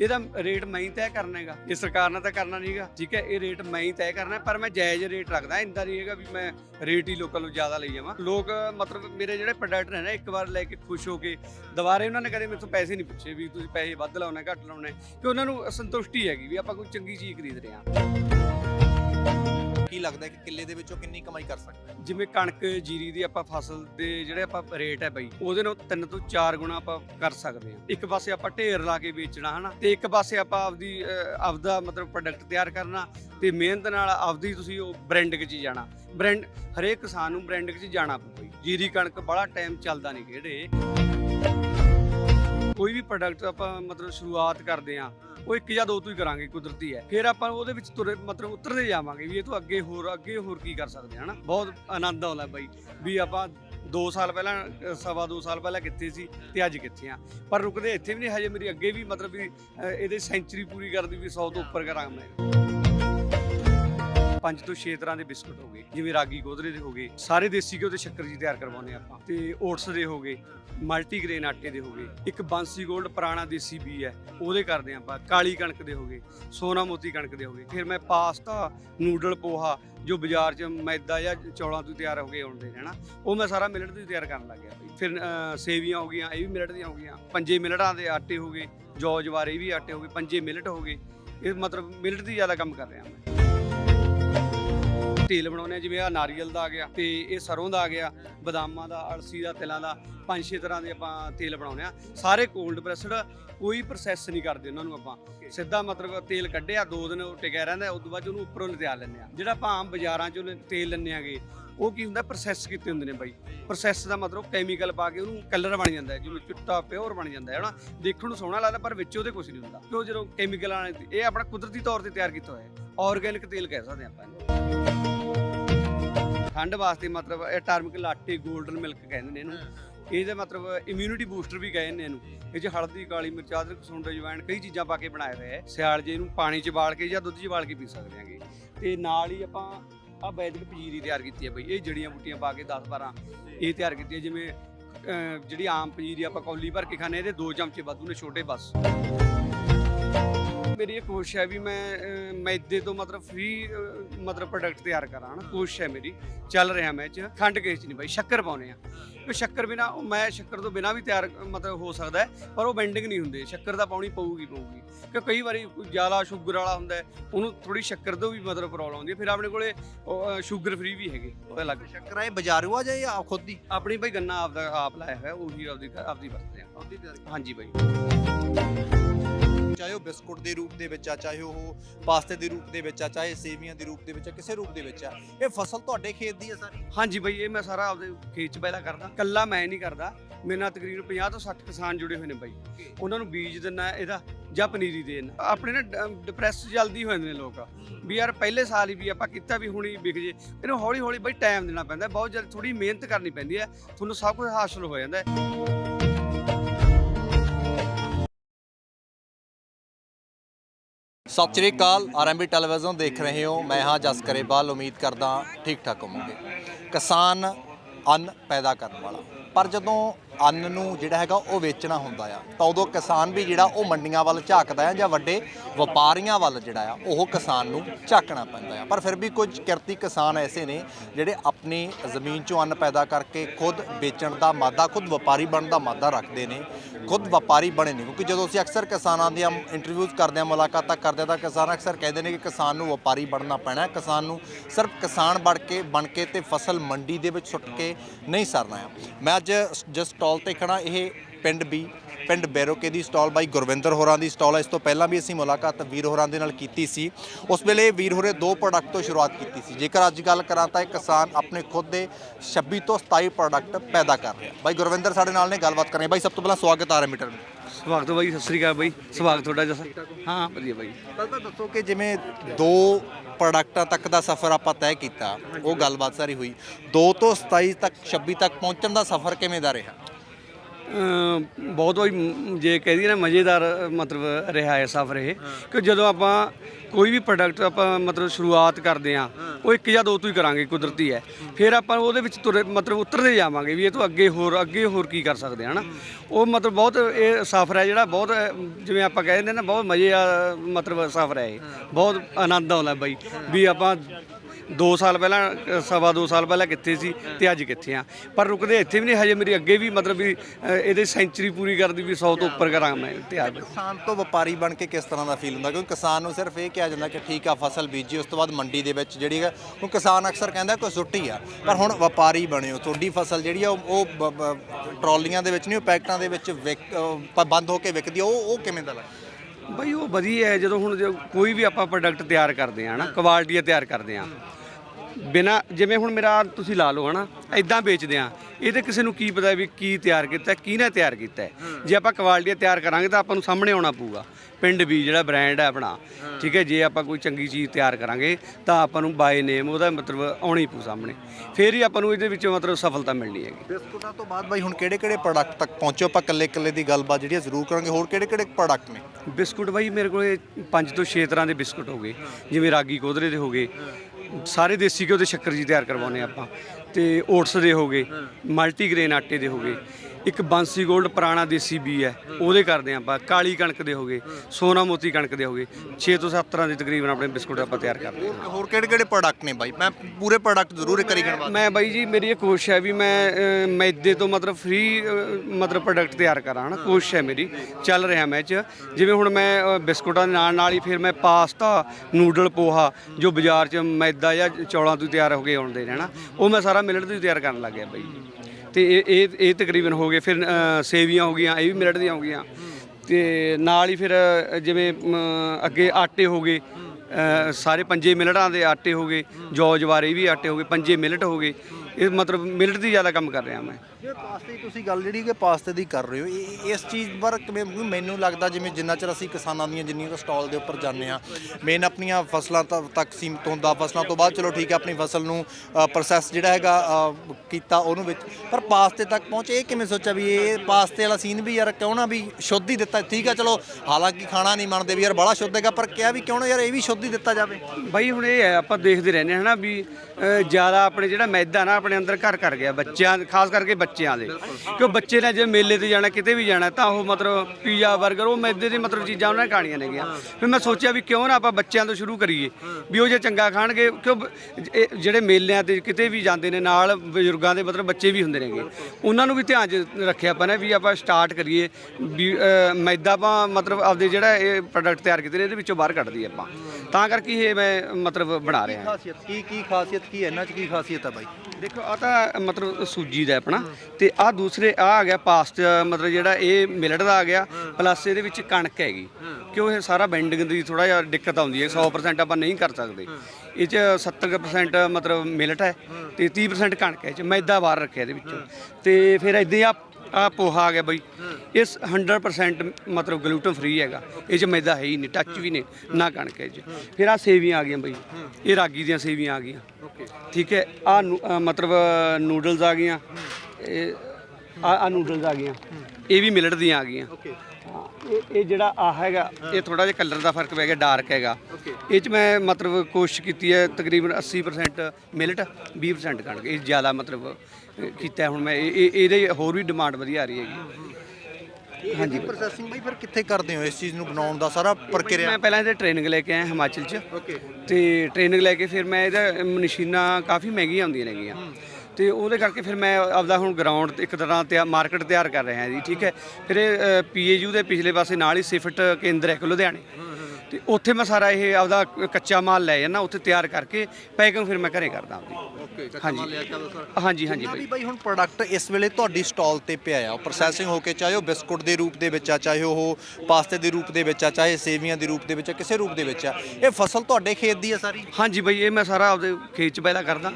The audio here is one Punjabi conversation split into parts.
ਇਹਦਾ ਰੇਟ ਮੈਂ ਹੀ ਤੈਅ ਕਰਨਾ ਹੈਗਾ। ਇਹ ਸਰਕਾਰ ਨੇ ਤਾਂ ਕਰਨਾ ਨਹੀਂਗਾ ਠੀਕ ਹੈ, ਇਹ ਰੇਟ ਮੈਂ ਹੀ ਤੈਅ ਕਰਨਾ ਪਰ ਮੈਂ ਜਾਇਜ਼ ਰੇਟ ਰੱਖਦਾ ਇੰਦਾ ਨਹੀਂ ਹੈਗਾ ਵੀ ਮੈਂ ਰੇਟ ਹੀ ਲੋਕਾਂ ਨੂੰ ਜ਼ਿਆਦਾ ਲਈ ਜਾਵਾਂ। ਲੋਕ, ਮਤਲਬ ਮੇਰੇ ਜਿਹੜੇ ਪ੍ਰੋਡਕਟ ਨੇ ਨਾ, ਇੱਕ ਵਾਰ ਲੈ ਕੇ ਖੁਸ਼ ਹੋ ਕੇ ਦੁਬਾਰੇ ਉਹਨਾਂ ਨੇ ਕਦੇ ਮੇਰੇ ਤੋਂ ਪੈਸੇ ਨਹੀਂ ਪੁੱਛੇ ਵੀ ਤੁਸੀਂ ਪੈਸੇ ਵੱਧ ਲਾਉਣੇ, ਘੱਟ ਲਾਉਣੇ ਕਿ ਉਹਨਾਂ ਨੂੰ ਸੰਤੁਸ਼ਟੀ ਹੈਗੀ ਵੀ ਆਪਾਂ ਕੋਈ ਚੰਗੀ ਚੀਜ਼ ਖਰੀਦ ਰਹੇ ਹਾਂ। ਕੀ ਲੱਗਦਾ ਕਿ ਕਿੱਲੇ ਦੇ ਵਿੱਚੋਂ ਕਿੰਨੀ ਕਮਾਈ ਕਰ ਸਕਦਾ ਜਿਵੇਂ ਕਣਕ, ਜੀਰੀ ਦੀ ਆਪਾਂ ਫਸਲ ਦੇ ਜਿਹੜੇ ਆਪਾਂ ਰੇਟ ਹੈ ਬਈ, ਉਹਦੇ ਨਾਲ ਤਿੰਨ ਤੋਂ ਚਾਰ ਗੁਣਾ ਆਪਾਂ ਕਰ ਸਕਦੇ ਹਾਂ। ਇੱਕ ਪਾਸੇ ਆਪਾਂ ਢੇਰ ਲਾ ਕੇ ਵੇਚਣਾ, ਹਨਾ? ਤੇ ਇੱਕ ਪਾਸੇ ਆਪਾਂ ਆਪਦੀ ਆਪਦਾ ਮਤਲਬ ਪ੍ਰੋਡਕਟ ਤਿਆਰ ਕਰਨਾ ਤੇ ਮਿਹਨਤ ਨਾਲ ਆਪਦੀ ਤੁਸੀਂ ਉਹ ਬ੍ਰਾਂਡਿੰਗ 'ਚ ਜਾਣਾ। ਬ੍ਰਾਂਡ ਹਰੇਕ ਕਿਸਾਨ ਨੂੰ ਬ੍ਰਾਂਡਿੰਗ 'ਚ ਜਾਣਾ ਪਊ ਜੀਰੀ, ਕਣਕ ਬੜਾ ਟਾਈਮ ਚੱਲਦਾ ਨਹੀਂ ਕਿਹੜੇ ਕੋਈ ਵੀ ਪ੍ਰੋਡਕਟ ਆਪਾਂ ਮਤਲਬ ਸ਼ੁਰੂਆਤ ਕਰਦੇ ਆ ਉਹ ਇੱਕ ਜਾਂ ਦੋ ਤੋਂ ਹੀ ਕਰਾਂਗੇ, ਕੁਦਰਤੀ ਹੈ। ਫਿਰ ਆਪਾਂ ਉਹਦੇ ਵਿੱਚ ਤੁਰੇ, ਮਤਲਬ ਉਤਰਦੇ ਜਾਵਾਂਗੇ ਵੀ ਇਹ ਤੋਂ ਅੱਗੇ ਹੋਰ ਅੱਗੇ ਹੋਰ ਕੀ ਕਰ ਸਕਦੇ ਹਾਂ ਹਨਾ? ਬਹੁਤ ਆਨੰਦ ਆਉਂਦਾ ਬਾਈ, ਵੀ ਆਪਾਂ 2 ਸਾਲ ਪਹਿਲਾਂ ਸਵਾ 2 ਸਾਲ ਪਹਿਲਾਂ ਕਿੱਥੇ ਸੀ ਤੇ ਅੱਜ ਕਿੱਥੇ ਆ। ਪਰ ਰੁਕਦੇ ਇੱਥੇ ਵੀ ਨਹੀਂ, ਹਜੇ ਮੇਰੀ ਅੱਗੇ ਵੀ ਮਤਲਬ ਵੀ ਇਹਦੇ ਸੈਂਚਰੀ ਪੂਰੀ ਕਰਦੀ ਵੀ 100 ਤੋਂ ਉੱਪਰ ਕਰਾਂਗਾ ਮੈਂ। ਪੰਜ ਤੋਂ 6 ਤਰ੍ਹਾਂ ਦੇ ਬਿਸਕੁਟ ਹੋ ਗਏ, ਜਿਵੇਂ ਰਾਗੀ ਗੋਦਰੇ ਦੇ ਹੋ ਗਏ, ਸਾਰੇ ਦੇਸੀ ਘਿਓ ਤੇ ਸ਼ੱਕਰ ਜੀ ਤਿਆਰ ਕਰਵਾਉਂਦੇ ਆਪਾਂ। ਤੇ ਓਟਸ ਦੇ ਹੋ ਗਏ ਮਲਟੀ ਆਟੇ ਦੇ ਹੋ ਗਏ, ਇੱਕ ਬਾਂਸੀ ਗੋਲਡ ਪੁਰਾਣਾ ਦੇਸੀ ਬੀ ਹੈ, ਉਹਦੇ ਕਰਦੇ ਆਪਾਂ, ਕਾਲੀ ਕਣਕ ਦੇ ਹੋ ਗਏ, ਸੋਨਾ ਮੋਤੀ ਕਣਕ ਦੇ ਹੋ ਗਏ। ਫਿਰ ਮੈਂ ਪਾਸਤਾ, ਨੂਡਲ ਪੋਹਾ, ਜੋ ਬਾਜ਼ਾਰ 'ਚ ਮੈਦਾ ਜਾਂ ਚੌਲਾਂ ਤੋਂ ਤਿਆਰ ਹੋ ਕੇ ਆਉਂਦੇ ਨੇ ਨਾ ਉਹ ਮੈਂ ਸਾਰਾ ਮਿਲਟ ਤੋਂ ਤਿਆਰ ਕਰਨ ਲੱਗ ਗਿਆ ਫਿਰ ਸੇਵੀਆਂ ਹੋ ਗਈਆਂ, ਇਹ ਵੀ ਮਿਲਟ ਦੀਆਂ ਹੋ ਗਈਆਂ, ਪੰਜੇ ਮਿਲਟਾਂ ਦੇ ਆਟੇ ਹੋ ਗਏ ਜੌ ਜਵਾਰੇ ਵੀ ਆਟੇ ਹੋ ਗਏ, ਪੰਜੇ ਮਿਲਟ ਹੋ ਗਏ, ਇਹ ਮਤਲਬ ਮਿਲਟ ਦੀ ਜ਼ਿਆਦਾ ਕੰਮ ਕਰ ਰਿਹਾ ਮੈਂ। ਤੇਲ ਬਣਾਉਂਦੇ ਆ ਜਿਵੇਂ ਆ ਨਾਰੀਅਲ ਦਾ ਆ ਗਿਆ ਤੇ ਇਹ ਸਰੋਂ ਦਾ ਆ ਗਿਆ, ਬਦਾਮਾਂ ਦਾ, ਅਲਸੀ ਦਾ, ਤਿਲਾਂ ਦਾ, ਪੰਜ ਛੇ ਤਰ੍ਹਾਂ ਦੇ ਆਪਾਂ ਤੇਲ ਬਣਾਉਂਦੇ ਆ ਸਾਰੇ ਕੋਲਡ ਪ੍ਰੈਸਡ ਕੋਈ ਪ੍ਰੋਸੈਸ ਨਹੀਂ ਕਰਦੇ ਉਹਨਾਂ ਨੂੰ ਆਪਾਂ। ਸਿੱਧਾ ਮਤਲਬ ਤੇਲ ਕੱਢਿਆ, ਦੋ ਦਿਨ ਉਹ ਟਿਕਿਆ ਰਹਿੰਦਾ, ਉਸ ਤੋਂ ਬਾਅਦ ਉਹਨੂੰ ਉੱਪਰੋਂ ਲਤਿਆ ਲੈਂਦੇ ਆ ਜਿਹੜਾ ਆਪਾਂ ਆਮ ਬਾਜ਼ਾਰਾਂ 'ਚੋਂ ਤੇਲ ਲੈਂਦੇ ਆਗੇ ਉਹ ਕੀ ਹੁੰਦਾ ਪ੍ਰੋਸੈਸ ਕੀਤੇ ਹੁੰਦੇ ਨੇ ਬਾਈ। ਪ੍ਰੋਸੈਸ ਦਾ ਮਤਲਬ ਕੈਮੀਕਲ ਪਾ ਕੇ ਉਹਨੂੰ ਕਲਰ ਬਣ ਜਾਂਦਾ ਹੈ, ਜਿਵੇਂ ਚਿੱਟਾ ਪਿਓਰ ਬਣ ਜਾਂਦਾ ਹੈ, ਹਨਾ? ਦੇਖਣ ਨੂੰ ਸੋਹਣਾ ਲੱਗਦਾ, ਪਰ ਵਿੱਚ ਉਹਦੇ ਕੁਝ ਨਹੀਂ ਹੁੰਦਾ। ਕਿਉਂ ਜਦੋਂ ਕੈਮੀਕਲ ਵਾਲੇ ਇਹ ਆਪਣਾ ਕੁਦਰਤੀ ਤੌਰ ਤੇ ਤਿਆਰ ਕੀਤਾ ਹੋਇਆ ਹੈ। ਆਰਗੈਨਿਕ ਤੇਲ ਕਹਿ ਸਕਦੇ ਆਪਾਂ ਇਹਨੂੰ। ਠੰਡ ਵਾਸਤੇ ਮਤਲਬ ਇਹ ਟਰਮਿਕ ਲਾਟੇ 골ਡਨ ਮਿਲਕ ਕਹਿੰਦੇ ਨੇ ਇਹਨੂੰ। ਇਹਦੇ ਮਤਲਬ ਇਮਿਊਨਿਟੀ ਬੂਸਟਰ ਵੀ ਕਹਿੰਦੇ ਨੇ ਇਹਨੂੰ। ਇਹ 'ਚ ਹਲਦੀ ਕਾਲੀ ਮਿਰਚ ਅਦਰਕ ਸੁੰਡ ਜਵੈਣ ਕਈ ਚੀਜ਼ਾਂ ਪਾ ਕੇ ਬਣਾਇਆ ਹੋਇਆ ਹੈ ਸਿਆਲ ਜੇ ਇਹਨੂੰ ਪਾਣੀ 'ਚ ਬਾਲ ਕੇ ਜਾਂ ਦੁੱਧ 'ਚ ਬਾਲ ਕੇ ਪੀ ਸਕਦੇ ਹਾਂਗੇ। ਤੇ ਨਾਲ ਹੀ ਆਪਾਂ ਆ ਵੈਦਿਕ ਪਜੀਰੀ ਤਿਆਰ ਕੀਤੀ ਹੈ ਬਈ। ਇਹ ਜੜੀਆਂ ਬੂਟੀਆਂ ਪਾ ਕੇ 10 12 ਇਹ ਤਿਆਰ ਕੀਤੀ ਹੈ। ਜਿਵੇਂ ਜਿਹੜੀ ਆਮ ਪਜੀਰੀ ਆਪਾਂ ਕੌਲੀ ਭਰ ਕੇ ਖਾਣੇ ਇਹਦੇ ਦੋ ਚਮਚੇ ਵਾਧੂ ਨੇ ਛੋਟੇ ਬਸ। ਮੇਰੀ ਇਹ ਕੋਸ਼ਿਸ਼ ਹੈ ਵੀ ਮੈਂ ਅਹ, ਮੈਦੇ ਤੋਂ ਮਤਲਬ ਫ੍ਰੀ ਮਤਲਬ ਪ੍ਰੋਡਕਟ ਤਿਆਰ ਕਰਾਂ ਨਾ ਕੋਸ਼ਿਸ਼ ਹੈ ਮੇਰੀ ਚੱਲ ਰਿਹਾ ਮੈਂ ਇਹ ਚ ਖੰਡ ਕੇਸ ਚ ਨਹੀਂ ਬਾਈ ਸ਼ੱਕਰ ਪਾਉਨੇ ਆ। ਕਿ ਸ਼ੱਕਰ ਬਿਨਾ ਮੈਂ ਸ਼ੱਕਰ ਤੋਂ ਬਿਨਾ ਵੀ ਤਿਆਰ ਮਤਲਬ ਹੋ ਸਕਦਾ ਹੈ ਪਰ ਉਹ ਬੈਂਡਿੰਗ ਨਹੀਂ ਹੁੰਦੇ। ਸ਼ੱਕਰ ਦਾ ਪਾਉਣੀ ਪਊਗੀ ਪਊਗੀ। ਕਿ ਕਈ ਵਾਰੀ ਕੋਈ ਜ਼ਿਆਦਾ ਸ਼ੂਗਰ ਵਾਲਾ ਹੁੰਦਾ ਹੈ, ਉਹਨੂੰ ਥੋੜੀ ਸ਼ੱਕਰ ਤੋਂ ਵੀ ਮਤਲਬ ਪ੍ਰੋਬਲਮ ਆਉਂਦੀ ਹੈ। ਫਿਰ ਆਪਣੇ ਕੋਲੇ ਸ਼ੂਗਰ ਫ੍ਰੀ ਵੀ ਹੈਗੇ ਉਹਦੇ ਲੱਗ ਸ਼ੱਕਰ ਇਹ ਬਾਜ਼ਾਰੂ ਆ ਜਾਂ ਇਹ ਆਪ ਖੁਦ ਦੀ ਆਪਣੀ ਬਾਈ ਗੰਨਾ ਆਪਦਾ ਆਪ ਲਾਇਆ ਹੋਇਆ ਉਹੀ ਆਪਦੀ ਆਪਦੀ ਵਰਤਦੇ ਆ ਹਾਂਜੀ ਬਾਈ। ਚਾਹੇ ਉਹ ਬਿਸਕੁਟ ਦੇ ਰੂਪ ਦੇ ਵਿੱਚ ਆ ਚਾਹੇ ਉਹ ਪਾਸਤੇ ਦੇ ਰੂਪ ਦੇ ਵਿੱਚ ਆ ਚਾਹੇ ਸੇਵੀਆਂ ਦੇ ਰੂਪ ਦੇ ਵਿੱਚ ਆ ਕਿਸੇ ਰੂਪ ਦੇ ਵਿੱਚ ਆ। ਇਹ ਫਸਲ ਤੁਹਾਡੇ ਖੇਤ ਦੀ ਹੈ ਸਾਰੀ? ਹਾਂਜੀ ਬਈ ਇਹ ਮੈਂ ਸਾਰਾ ਆਪਦੇ ਖੇਤ ਚ ਪੈਦਾ ਕਰਦਾ। ਕੱਲਾ ਮੈਂ ਨਹੀਂ ਕਰਦਾ। ਮੇਰੇ ਨਾਲ ਤਕਰੀਬਨ 50 ਤੋਂ 60 ਕਿਸਾਨ ਜੁੜੇ ਹੋਏ ਨੇ ਬਾਈ। ਉਹਨਾਂ ਨੂੰ ਬੀਜ ਦਿੰਨਾ ਇਹਦਾ ਜਾਂ ਪਨੀਰੀ ਦੇਣ। ਆਪਣੇ ਨਾ ਡਿਪਰੈਸ ਜਲਦੀ ਹੋ ਜਾਂਦੇ ਨੇ ਲੋਕ। ਵੀ ਯਾਰ ਪਹਿਲੇ ਸਾਲ ਹੀ ਵੀ ਆਪਾਂ ਕੀਤਾ ਵੀ ਹੁਣੀ ਵਿਕ ਜੇ। ਇਹਨੂੰ ਹੌਲੀ ਹੌਲੀ ਬਈ ਟਾਈਮ ਦੇਣਾ ਪੈਂਦਾ। ਬਹੁਤ ਜ਼ਿਆਦਾ ਥੋੜੀ ਮਿਹਨਤ ਕਰਨੀ ਪੈਂਦੀ ਹੈ। ਤੁਹਾਨੂੰ ਸਭ ਕੁਝ ਹਾਸਲ ਹੋ ਜਾਂਦਾ ਹੈ। ਸਤਿ ਸ਼੍ਰੀ ਅਕਾਲ ਆਰਐਮਬੀ ਟੈਲੀਵਿਜ਼ਨ ਦੇਖ ਰਹੇ ਹੋ। ਮੈਂ ਹਾਂ ਜਸ ਕਰੇਵਾਲ, ਉਮੀਦ ਕਰਦਾ ਠੀਕ ਠਾਕ ਹੋਵੋਗੇ। ਕਿਸਾਨ ਅੰਨ ਪੈਦਾ ਕਰਨ ਵਾਲਾ। ਪਰ ਜਦੋਂ ਅੰਨ ਨੂੰ ਜਿਹੜਾ ਹੈਗਾ ਉਹ ਵੇਚਣਾ ਹੁੰਦਾ ਆ। ਤਾਂ ਉਦੋਂ ਕਿਸਾਨ ਵੀ ਜਿਹੜਾ ਉਹ ਮੰਡੀਆਂ ਵੱਲ ਝਾਕਦਾ ਆ ਜਾਂ ਵੱਡੇ ਵਪਾਰੀਆਂ ਵੱਲ ਜਿਹੜਾ ਆ, ਉਹ ਕਿਸਾਨ ਨੂੰ ਝਾਕਣਾ ਪੈਂਦਾ ਆ। ਪਰ ਫਿਰ ਵੀ ਕੁਝ ਕਿਰਤੀ ਕਿਸਾਨ ਐਸੇ ਨੇ ਜਿਹੜੇ ਆਪਣੀ ਜ਼ਮੀਨ 'ਚੋਂ ਅੰਨ ਪੈਦਾ ਕਰਕੇ ਖੁਦ ਵੇਚਣ ਦਾ ਮਾਦਾ, ਖੁਦ ਵਪਾਰੀ ਬਣਨ ਦਾ ਮਾਦਾ ਰੱਖਦੇ ਨੇ, ਖੁਦ ਵਪਾਰੀ ਬਣੇ ਨੇ। ਕਿਉਂਕਿ ਜਦੋਂ ਅਸੀਂ ਅਕਸਰ ਕਿਸਾਨਾਂ ਦੀਆਂ ਇੰਟਰਵਿਊਜ਼ ਕਰਦੇ ਹਾਂ ਮੁਲਾਕਾਤਾਂ ਕਰਦੇ ਹਾਂ ਤਾਂ ਕਿਸਾਨ ਅਕਸਰ ਕਹਿੰਦੇ ਨੇ ਕਿ ਕਿਸਾਨ ਨੂੰ ਵਪਾਰੀ ਬਣਨਾ ਪੈਣਾ ਕਿਸਾਨ ਨੂੰ ਸਿਰਫ ਕਿਸਾਨ ਬਣ ਕੇ ਬਣ ਕੇ ਤੇ ਫਸਲ ਮੰਡੀ ਦੇ ਵਿੱਚ ਸੁੱਟ ਕੇ ਨਹੀਂ ਸਰਨਾ ਆ। ਮੈਂ ਅੱਜ ਜਿਸ ਸਟਾਲ ਤੇ ਖੜਾ ਇਹ ਪਿੰਡ ਬੀ ਪਿੰਡ ਬੈਰੋਕੇ ਦੀ ਸਟਾਲ ਬਾਈ ਗੁਰਵਿੰਦਰ ਹੋਰਾਂ ਦੀ ਸਟਾਲ ਹੈ ਇਸ ਤੋਂ ਪਹਿਲਾਂ ਵੀ ਅਸੀਂ ਮੁਲਾਕਾਤ ਵੀਰ ਹੋਰਾਂ ਦੇ ਨਾਲ ਕੀਤੀ ਸੀ। ਉਸ ਵੇਲੇ ਵੀਰ ਹੋਰੇ ਦੋ ਪ੍ਰੋਡਕਟ ਤੋਂ ਸ਼ੁਰੂਆਤ ਕੀਤੀ ਸੀ। ਜੇਕਰ ਅੱਜ ਗੱਲ ਕਰਾਂ ਤਾਂ ਇਹ ਕਿਸਾਨ ਆਪਣੇ ਖੁਦ ਦੇ 26 ਤੋਂ 27 ਪ੍ਰੋਡਕਟ ਪੈਦਾ ਕਰ ਰਿਹਾ। ਬਾਈ ਗੁਰਵਿੰਦਰ ਸਾਡੇ ਨਾਲ ਨੇ ਗੱਲਬਾਤ ਕਰਾਂਗੇ ਬਾਈ ਸਭ ਤੋਂ ਪਹਿਲਾਂ ਸਵਾਗਤ ਆ ਰਿਹਾ ਮੀਟਰ ਵਿੱਚ ਸਵਾਗਤ ਬਾਈ ਸਤਿ ਸ੍ਰੀ ਅਕਾਲ ਬਾਈ। ਸਵਾਗਤ ਤੁਹਾਡਾ ਜਸ ਹਾਂ ਵਧੀਆ ਬਾਈ। ਤਾਂ ਤਾਂ ਦੱਸੋ ਕਿ ਜਿਵੇਂ ਦੋ ਪ੍ਰੋਡਕਟਾਂ ਤੱਕ ਦਾ ਸਫ਼ਰ ਆਪਾਂ ਤੈਅ ਕੀਤਾ ਉਹ ਗੱਲਬਾਤ ਸਾਰੀ ਹੋਈ। 2 ਤੋਂ 27 ਤੱਕ 26 ਤੱਕ ਪਹੁੰਚਣ ਦਾ ਸਫ਼ਰ ਕਿਵੇਂ ਦਾ ਰਿਹਾ? ਬਹੁਤ ਮ- ਜੇ ਕਹਿ ਦਈਏ ਨਾ ਮਜ਼ੇਦਾਰ ਮਤਲਬ ਰਿਹਾ ਹੈ ਸਫ਼ਰ ਇਹ। ਕਿ ਜਦੋਂ ਆਪਾਂ ਕੋਈ ਵੀ ਪ੍ਰੋਡਕਟ ਆਪਾਂ ਮਤਲਬ ਸ਼ੁਰੂਆਤ ਕਰਦੇ ਆ ਉਹ ਇੱਕ ਜਾਂ ਦੋ ਤੋਂ ਹੀ ਕਰਾਂਗੇ ਕੁਦਰਤੀ ਹੈ। ਫਿਰ ਆਪਾਂ ਉਹਦੇ ਵਿੱਚ ਤੁਰੇ ਮਤਲਬ ਉਤਰਦੇ ਜਾਵਾਂਗੇ ਵੀ ਇਹ ਤੋਂ ਅੱਗੇ ਹੋਰ ਅੱਗੇ ਹੋਰ ਕੀ ਕਰ ਸਕਦੇ ਹਾਂ ਹਨਾ? ਉਹ ਮਤਲਬ ਬਹੁਤ ਇਹ ਸਫ਼ਰ ਹੈ ਜਿਹੜਾ ਬਹੁਤ ਜਿਵੇਂ ਆਪਾਂ ਕਹਿੰਦੇ ਨਾ ਬਹੁਤ ਮਜ਼ੇ ਆ ਮਤਲਬ ਸਫ਼ਰ ਹੈ ਇਹ। ਬਹੁਤ ਆਨੰਦ ਆਉਂਦਾ ਬਾਈ ਵੀ ਆਪਾਂ 2 ਸਾਲ ਪਹਿਲਾਂ ਸਵਾ 2 ਸਾਲ ਪਹਿਲਾਂ ਕਿੱਥੇ ਸੀ ਤੇ ਅੱਜ ਕਿੱਥੇ ਆ। ਪਰ ਰੁਕਦੇ ਇੱਥੇ ਵੀ ਨਹੀਂ ਹਜੇ ਮੇਰੀ ਅੱਗੇ ਵੀ ਮਤਲਬ ਵੀ ਇਹਦੇ ਸੈਂਚਰੀ ਪੂਰੀ ਕਰਦੀ ਵੀ 100 ਤੋਂ ਉੱਪਰ ਕਰਾਂ ਮੈਂ ਤਿਆਰ ਕਿਸਾਨ ਤੋਂ ਵਪਾਰੀ ਬਣ ਕੇ ਕਿਸ ਤਰ੍ਹਾਂ ਦਾ ਫੀਲ ਹੁੰਦਾ? ਕਿਉਂਕਿ ਕਿਸਾਨ ਨੂੰ ਸਿਰਫ ਇਹ ਕਿਹਾ ਜਾਂਦਾ ਕਿ ਠੀਕ ਆ ਫਸਲ ਬੀਜੀ ਉਸ ਤੋਂ ਬਾਅਦ ਮੰਡੀ ਦੇ ਵਿੱਚ ਜਿਹੜੀ ਹੈ ਉਹ ਕਿਸਾਨ ਅਕਸਰ ਕਹਿੰਦਾ ਕੋਈ ਸੁੱਟੀ ਆ ਪਰ ਹੁਣ ਵਪਾਰੀ ਬਣਿਓ ਤੁਹਾਡੀ ਫਸਲ ਜਿਹੜੀ ਆ ਉਹ ਟਰਾਲੀਆਂ ਦੇ ਵਿੱਚ ਨਹੀਂ ਉਹ ਪੈਕਟਾਂ ਦੇ ਵਿੱਚ ਬੰਦ ਹੋ ਕੇ ਵਿਕਦੀ ਉਹ ਉਹ ਕਿਵੇਂ ਦਾ ਲੱਗਦਾ? ਬਈ ਉਹ ਵਧੀਆ ਹੈ ਜਦੋਂ ਹੁਣ ਕੋਈ ਵੀ ਆਪਾਂ ਪ੍ਰੋਡਕਟ ਤਿਆਰ ਕਰਦੇ ਆ ਨਾ ਕੁਆਲਿਟੀ ਤਿਆਰ ਕਰਦੇ ਆ। ਬਿਨਾ ਜਿਵੇਂ ਹੁਣ ਮੇਰਾ ਤੁਸੀਂ ਲਾ ਲਓ ਹਨਾ ਐਦਾਂ ਵੇਚਦੇ ਆ ਇਹ ਤੇ ਕਿਸੇ ਨੂੰ ਕੀ ਪਤਾ ਵੀ ਕੀ ਤਿਆਰ ਕੀਤਾ ਕਿਹਨੇ ਤਿਆਰ ਕੀਤਾ ਹੈ। ਜੇ ਆਪਾਂ ਕੁਆਲਿਟੀ ਤਿਆਰ ਕਰਾਂਗੇ ਤਾਂ ਆਪਾਂ ਨੂੰ ਸਾਹਮਣੇ ਆਉਣਾ ਪਊਗਾ। ਪਿੰਡ ਵੀ ਜਿਹੜਾ ਬ੍ਰਾਂਡ ਹੈ ਆਪਣਾ ਠੀਕ ਹੈ ਜੇ ਆਪਾਂ ਕੋਈ ਚੰਗੀ ਚੀਜ਼ ਤਿਆਰ ਕਰਾਂਗੇ ਤਾਂ ਆਪਾਂ ਨੂੰ ਬਾਏ ਨੇਮ ਉਹਦਾ ਮਤਲਬ ਆਉਣੀ ਪਊ ਸਾਹਮਣੇ। ਫੇਰ ਹੀ ਆਪਾਂ ਨੂੰ ਇਹਦੇ ਵਿੱਚੋਂ ਮਤਲਬ ਸਫਲਤਾ ਮਿਲਣੀ ਹੈਗੀ। ਬਿਸਕੁਟਾਂ ਤੋਂ ਬਾਅਦ ਬਾਈ ਹੁਣ ਕਿਹੜੇ ਕਿਹੜੇ ਪ੍ਰੋਡਕਟ ਤੱਕ ਪਹੁੰਚੋ ਆਪਾਂ ਇਕੱਲੇ ਇਕੱਲੇ ਦੀ ਗੱਲਬਾਤ ਜਿਹੜੀ ਜ਼ਰੂਰ ਕਰਾਂਗੇ। ਹੋਰ ਕਿਹੜੇ ਕਿਹੜੇ ਪ੍ਰੋਡਕਟ ਨੇ? ਬਿਸਕੁਟ ਬਾਈ ਮੇਰੇ ਕੋਲੇ 5 ਤੋਂ 6 ਤਰ੍ਹਾਂ ਦੇ ਬਿਸਕੁਟ ਹੋ ਗਏ। ਜਿਵੇਂ ਰਾਗੀ ਕੋਧਰੇ ਦੇ ਹੋ ਗਏ। ਸਾਰੇ ਦੇਸੀ ਘਿਓ ਦੇ ਸ਼ੱਕਰ ਜੀ ਤਿਆਰ ਕਰਵਾਉਂਦੇ ਆਪਾਂ। ਤੇ ਓਟਸ ਦੇ ਹੋ ਗਏ ਮਲਟੀਗ੍ਰੇਨ ਆਟੇ ਦੇ ਹੋ ਗਏ। ਇੱਕ ਬਾਂਸੀ 골ਡ ਪੁਰਾਣਾ ਦੇਸੀ ਬੀ ਹੈ ਉਹਦੇ ਕਰਦੇ ਆਪਾਂ ਕਾਲੀ ਕਣਕ ਦੇ ਹੋ ਗਏ ਸੋਨਾ ਮੋਤੀ ਕਣਕ ਦੇ ਹੋ ਗਏ 6 ਤੋਂ 7 ਤਰ੍ਹਾਂ ਦੇ ਤਕਰੀਬਨ ਆਪਣੇ ਬਿਸਕੁਟ ਆਪਾਂ ਤਿਆਰ ਕਰਦੇ ਹਾਂ। ਹੋਰ ਕਿਹੜੇ ਕਿਹੜੇ ਪ੍ਰੋਡਕਟ ਨੇ ਬਾਈ? ਮੈਂ ਪੂਰੇ ਪ੍ਰੋਡਕਟ ਜ਼ਰੂਰ ਇੱਕ ਵਾਰੀ ਗਿਣਵਾ ਮੈਂ ਬਾਈ ਜੀ ਮੇਰੀ ਇਹ ਕੋਸ਼ਿਸ਼ ਹੈ ਵੀ ਮੈਂ ਮੈਦੇ ਤੋਂ ਮਤਲਬ ਫ੍ਰੀ ਮਤਲਬ ਪ੍ਰੋਡਕਟ ਤਿਆਰ ਕਰਾਂ ਹਨਾ? ਕੋਸ਼ਿਸ਼ ਹੈ ਮੇਰੀ ਚੱਲ ਰਿਹਾ ਮੈਂ ਚ। ਜਿਵੇਂ ਹੁਣ ਮੈਂ ਬਿਸਕੁਟਾਂ ਦੇ ਨਾਲ ਨਾਲ ਹੀ ਫਿਰ ਮੈਂ ਪਾਸਤਾ ਨੂਡਲ ਪੋਹਾ ਜੋ ਬਾਜ਼ਾਰ ਚ ਮੈਦਾ ਜਾਂ ਚੌਲਾਂ ਤੋਂ ਤਿਆਰ ਹੋ ਕੇ ਆਉਂਦੇ ਨੇ ਹਨਾ? ਉਹ ਮੈਂ ਸਾਰਾ ਮਿਲਟ ਤੋਂ ਤਿਆਰ ਕਰਨ ਲੱਗ ਗਿਆ ਬਾਈ ਤੇ ਇਹ ਇਹ ਇਹ ਤਕਰੀਬਨ ਹੋ ਗਏ ਫਿਰ ਅ, ਸੇਵੀਆਂ ਹੋ ਗਈਆਂ ਇਹ ਵੀ ਮਿਲਟ ਦੀਆਂ ਹੋ ਗਈਆਂ। ਤੇ ਨਾਲ ਹੀ ਫਿਰ ਅ, ਜਿਵੇਂ ਮ, ਅੱਗੇ ਆਟੇ ਹੋ ਗਏ ਅ, ਸਾਰੇ ਪੰਜੇ ਮਿਲਟਾਂ ਦੇ ਆਟੇ ਹੋ ਗਏ ਜੌ ਜਵਾਰੇ ਵੀ ਆਟੇ ਹੋ ਗਏ ਪੰਜੇ ਮਿਲਟ ਹੋ ਗਏ। ਇਹ ਮਤਲਬ ਮਿਲਟ ਦੀ ਜ਼ਿਆਦਾ ਕੰਮ ਕਰ ਰਿਹਾ ਮੈਂ। ਜੇ ਪਾਸਤੇ ਦੀ ਤੁਸੀਂ ਗੱਲ ਜਿਹੜੀ ਕਿ ਪਾਸਤੇ ਦੀ ਕਰ ਰਹੇ ਹੋ ਇਹ- ਇਸ ਚੀਜ਼ ਪਰ ਕਿਵੇਂ ਕਿਉਂਕਿ ਮੈਨੂੰ ਲੱਗਦਾ ਜਿਵੇਂ ਜਿੰਨਾ ਚਿਰ ਅਸੀਂ ਕਿਸਾਨਾਂ ਦੀਆਂ ਜਿੰਨੀਆਂ ਸਟਾਲ ਦੇ ਉੱਪਰ ਜਾਂਦੇ ਆ ਮੇਨ ਆਪਣੀਆਂ ਫਸਲਾਂ ਤ- ਤੱਕ ਸੀਮਤ ਹੁੰਦਾ ਫਸਲਾਂ ਤੋਂ ਬਾਅਦ ਚਲੋ ਠੀਕ ਹੈ ਆਪਣੀ ਫਸਲ ਨੂੰ ਪ੍ਰੋਸੈਸ ਜਿਹੜਾ ਹੈਗਾ ਅ, ਕੀਤਾ ਉਹਨੂੰ ਵਿੱਚ। ਪਰ ਪਾਸਤੇ ਤੱਕ ਪਹੁੰਚੇ ਇਹ ਕਿਵੇਂ ਸੋਚਿਆ ਵੀ ਇਹ ਪਾਸਤੇ ਵਾਲਾ ਸੀਨ ਵੀ ਯਾਰ ਕਿਉਂ ਨਾ ਵੀ ਸ਼ੁੱਧ ਹੀ ਦਿੱਤਾ? ਠੀਕ ਹੈ ਚਲੋ ਹਾਲਾਂਕਿ ਖਾਣਾ ਨਹੀਂ ਮੰਨਦੇ ਵੀ ਯਾਰ ਬੜਾ ਸ਼ੁੱਧ ਹੈਗਾ ਪਰ ਕਿਹਾ ਵੀ ਕਿਉਂ ਨਾ ਯਾਰ ਇਹ ਵੀ ਸ਼ੁੱਧ ਹੀ ਦਿੱਤਾ ਜਾਵੇ। ਬਾਈ ਹੁਣ ਇਹ ਹੈ ਆਪਾਂ ਦੇਖਦੇ ਰਹਿੰਦੇ ਹਾਂ ਨਾ ਵੀ ਅ, ਜ਼ਿਆਦਾ ਆਪਣੇ ਜਿਹੜਾ ਮੈਦਾ ਨਾ ਆਪਣੇ ਅੰਦਰ ਘਰ ਕਰ ਗਿਆ ਬੱਚਿਆਂ ਖਾਸ ਕਰਕੇ ਬੱਚਿਆਂ ਦੇ। ਕਿਉਂ ਬੱਚੇ ਨੇ ਜੇ ਮੇਲੇ ਤੇ ਜਾਣਾ, ਕਿਤੇ ਵੀ ਜਾਣਾ, ਤਾਂ ਉਹ ਮਤਲਬ ਪੀਜ਼ਾ 버ਗਰ ਉਹ ਮੈਦੇ ਦੀ ਮਤਲਬ ਚੀਜ਼ਾਂ ਉਹਨਾਂ ਨੇ ਖਾਣੀਆਂ ਨੇਗੀਆਂ। ਫਿਰ ਮੈਂ ਸੋਚਿਆ ਵੀ ਕਿਉਂ ਨਾ ਆਪਾਂ ਬੱਚਿਆਂ ਤੋਂ ਸ਼ੁਰੂ ਕਰੀਏ, ਵੀ ਉਹ ਜੇ ਚੰਗਾ ਖਾਣਗੇ, ਕਿਉਂ ਇਹ ਜਿਹੜੇ ਮੇਲਿਆਂ ਤੇ ਕਿਤੇ ਵੀ ਜਾਂਦੇ ਨੇ, ਨਾਲ ਬਜ਼ੁਰਗਾਂ ਦੇ ਮਤਲਬ ਬੱਚੇ ਵੀ ਹੁੰਦੇ ਨੇਗੇ। ਉਹਨਾਂ ਨੂੰ ਵੀ ਧਿਆਨ 'ਚ ਰੱਖਿਆ ਆਪਾਂ ਨੇ ਵੀ ਆਪਾਂ ਸਟਾਰਟ ਕਰੀਏ, ਵੀ ਮੈਦਾ ਆਪਾਂ ਮਤਲਬ ਆਪਦੇ ਜਿਹੜਾ ਇਹ ਪ੍ਰੋਡਕਟ ਤਿਆਰ ਕੀਤੇ ਨੇ, ਇਹਦੇ ਵਿੱਚੋਂ ਬਾਹਰ ਕੱਢ ਦਈਏ ਆਪਾਂ। ਤਾਂ ਕਰਕੇ ਇਹ ਮੈਂ ਮਤਲਬ ਬਣਾ ਰਿਹਾ। ਖਾਸੀਅਤ ਕੀ ਕੀ ਖਾਸੀਅਤ ਕੀ ਇਹਨਾਂ 'ਚ ਕੀ ਖਾਸੀਅਤ ਹੈ ਬਾਈ? ਦੇਖੋ ਆ ਤਾਂ ਮਤਲਬ ਸੂਜੀ ਦਾ ਆਪਣਾ ਤੇ ਆ ਦੂਸਰੇ ਆ ਆ ਗਿਆ ਪਾਸਤਾ ਮਤਲਬ ਜਿਹੜਾ ਇਹ ਮਿਲਟ ਦਾ ਆ ਗਿਆ ਪਲੱਸ ਇਹਦੇ ਵਿੱਚ ਕਣਕ ਹੈਗੀ। ਕਿਉਂ ਇਹ ਸਾਰਾ ਬੈਂਡਿੰਗ ਦੀ ਥੋੜਾ ਜਿਹਾ ਦਿੱਕਤ ਆਉਂਦੀ ਹੈ 100% ਆਪਾਂ ਨਹੀਂ ਕਰ ਸਕਦੇ। ਇਹ ਚ 70% ਮਤਲਬ ਮਿਲਟ ਹੈ ਤੇ 30% ਕਣਕ ਹੈ ਇਹ ਚ ਮੈਦਾ ਬਾਹਰ ਰੱਖਿਆ ਇਹਦੇ ਵਿੱਚੋਂ। ਤੇ ਫਿਰ ਇਦਾਂ ਆ ਆ ਪੋਹਾ ਆ ਗਿਆ ਬਈ। ਇਸ 100% ਮਤਲਬ ਗਲੂਟਨ ਫ੍ਰੀ ਹੈਗਾ। ਇਹ ਚ ਮੈਦਾ ਹੈ ਹੀ ਨਹੀਂ ਟੱਚ ਵੀ ਨਹੀਂ ਨਾ ਕਣਕ ਹੈ ਇਹ ਚ। ਫਿਰ ਆ ਸੇਵੀਆਂ ਆ ਗਈਆਂ ਬਈ। ਇਹ ਰਾਗੀ ਦੀਆਂ ਸੇਵੀਆਂ ਆ ਗਈਆਂ। ਠੀਕ ਹੈ ਆ ਮਤਲਬ ਨੂਡਲਸ ਆ ਗਈਆਂ। ਇਹ ਆ ਨੂਡਲਸ ਆ ਗਈਆਂ। ਇਹ ਵੀ ਮਿਲਟ ਦੀਆਂ ਆ ਗਈਆਂ। ਇਹ ਇਹ ਜਿਹੜਾ ਆ ਹੈਗਾ ਇਹ ਥੋੜਾ ਜਿਹਾ ਕਲਰ ਦਾ ਫ਼ਰਕ ਪੈ ਗਿਆ ਡਾਰਕ ਹੈਗਾ। ਇਹ ਚ ਮੈਂ ਮਤਲਬ ਕੋਸ਼ਿਸ਼ ਕੀਤੀ ਹੈ ਤਕਰੀਬਨ 80% ਮਿਲਟ 20% ਕਣਕ। ਇਹ ਜ਼ਿਆਦਾ ਮਤਲਬ ਕੀਤਾ ਹੁਣ ਮੈਂ ਇਹ ਇਹ- ਇਹਦੇ ਹੋਰ ਵੀ ਡਿਮਾਂਡ ਵਧੀਆ ਆ ਰਹੀ ਹੈਗੀ। ਹਾਂਜੀ। ਪ੍ਰੋਸੈਸਿੰਗ ਬਾਈ ਫਿਰ ਕਿੱਥੇ ਕਰਦੇ ਹੋ ਇਸ ਚੀਜ਼ ਨੂੰ ਬਣਾਉਣ ਦਾ ਸਾਰਾ ਪ੍ਰਕਿਰਿਆ? ਮੈਂ ਪਹਿਲਾਂ ਇਹਦੇ ਟ੍ਰੇਨਿੰਗ ਲੈ ਕੇ ਆਇਆ ਹਿਮਾਚਲ 'ਚ। ਓਕੇ ਤੇ ਟ੍ਰੇਨਿੰਗ ਲੈ ਕੇ ਫਿਰ ਮੈਂ ਇਹਦਾ ਮਸ਼ੀਨਾਂ ਕਾਫੀ ਮਹਿੰਗੀਆਂ ਆਉਂਦੀਆਂ ਨੇਗੀਆਂ। ਤੇ ਉਹਦੇ ਕਰਕੇ ਫਿਰ ਮੈਂ ਆਪਦਾ ਹੁਣ ਗਰਾਊਂਡ ਇੱਕ ਤਰ੍ਹਾਂ ਤੇ ਮਾਰਕੀਟ ਤਿਆਰ ਕਰ ਰਿਹਾ ਜੀ ਠੀਕ ਹੈ। ਫਿਰ ਇਹ ਪੀਏਯੂ ਦੇ ਪਿਛਲੇ ਪਾਸੇ ਨਾਲ ਹੀ ਸਿਫਟ ਕੇਂਦਰ ਹੈ ਇੱਕ ਲੁਧਿਆਣੇ। ਤੇ ਉੱਥੇ ਮੈਂ ਸਾਰਾ ਇਹ ਆਪਦਾ ਕੱਚਾ ਮਾਲ ਲੈ ਜਾਂਦਾ ਉੱਥੇ ਤਿਆਰ ਕਰਕੇ ਪੈਕਿੰਗ ਫਿਰ ਮੈਂ ਘਰੇ ਕਰਦਾ ਆਪਦੀ। ਓਕੇ ਹਾਂਜੀ। ਲਿਆ ਕੇ ਸਰ। ਹਾਂਜੀ ਹਾਂਜੀ ਬਾਈ। ਬਾਈ ਹੁਣ ਪ੍ਰੋਡਕਟ ਇਸ ਵੇਲੇ ਤੁਹਾਡੀ ਸਟਾਲ ਤੇ ਪਿਆ ਆ? ਪ੍ਰੋਸੈਸਿੰਗ ਹੋ ਕੇ ਚਾਹੇ ਉਹ ਬਿਸਕੁਟ ਦੇ ਰੂਪ ਦੇ ਵਿੱਚ ਆ ਚਾਹੇ ਉਹ ਪਾਸਤੇ ਦੇ ਰੂਪ ਦੇ ਵਿੱਚ ਆ ਚਾਹੇ ਸੇਵੀਆਂ ਦੇ ਰੂਪ ਦੇ ਵਿੱਚ ਆ ਕਿਸੇ ਰੂਪ ਦੇ ਵਿੱਚ ਆ ਇਹ ਫਸਲ ਤੁਹਾਡੇ ਖੇਤ ਦੀ ਆ ਸਾਰੀ? ਹਾਂਜੀ ਬਈ ਇਹ ਮੈਂ ਸਾਰਾ ਆਪਦੇ ਖੇਤ 'ਚ ਪਹਿਲਾਂ ਕਰਦਾ।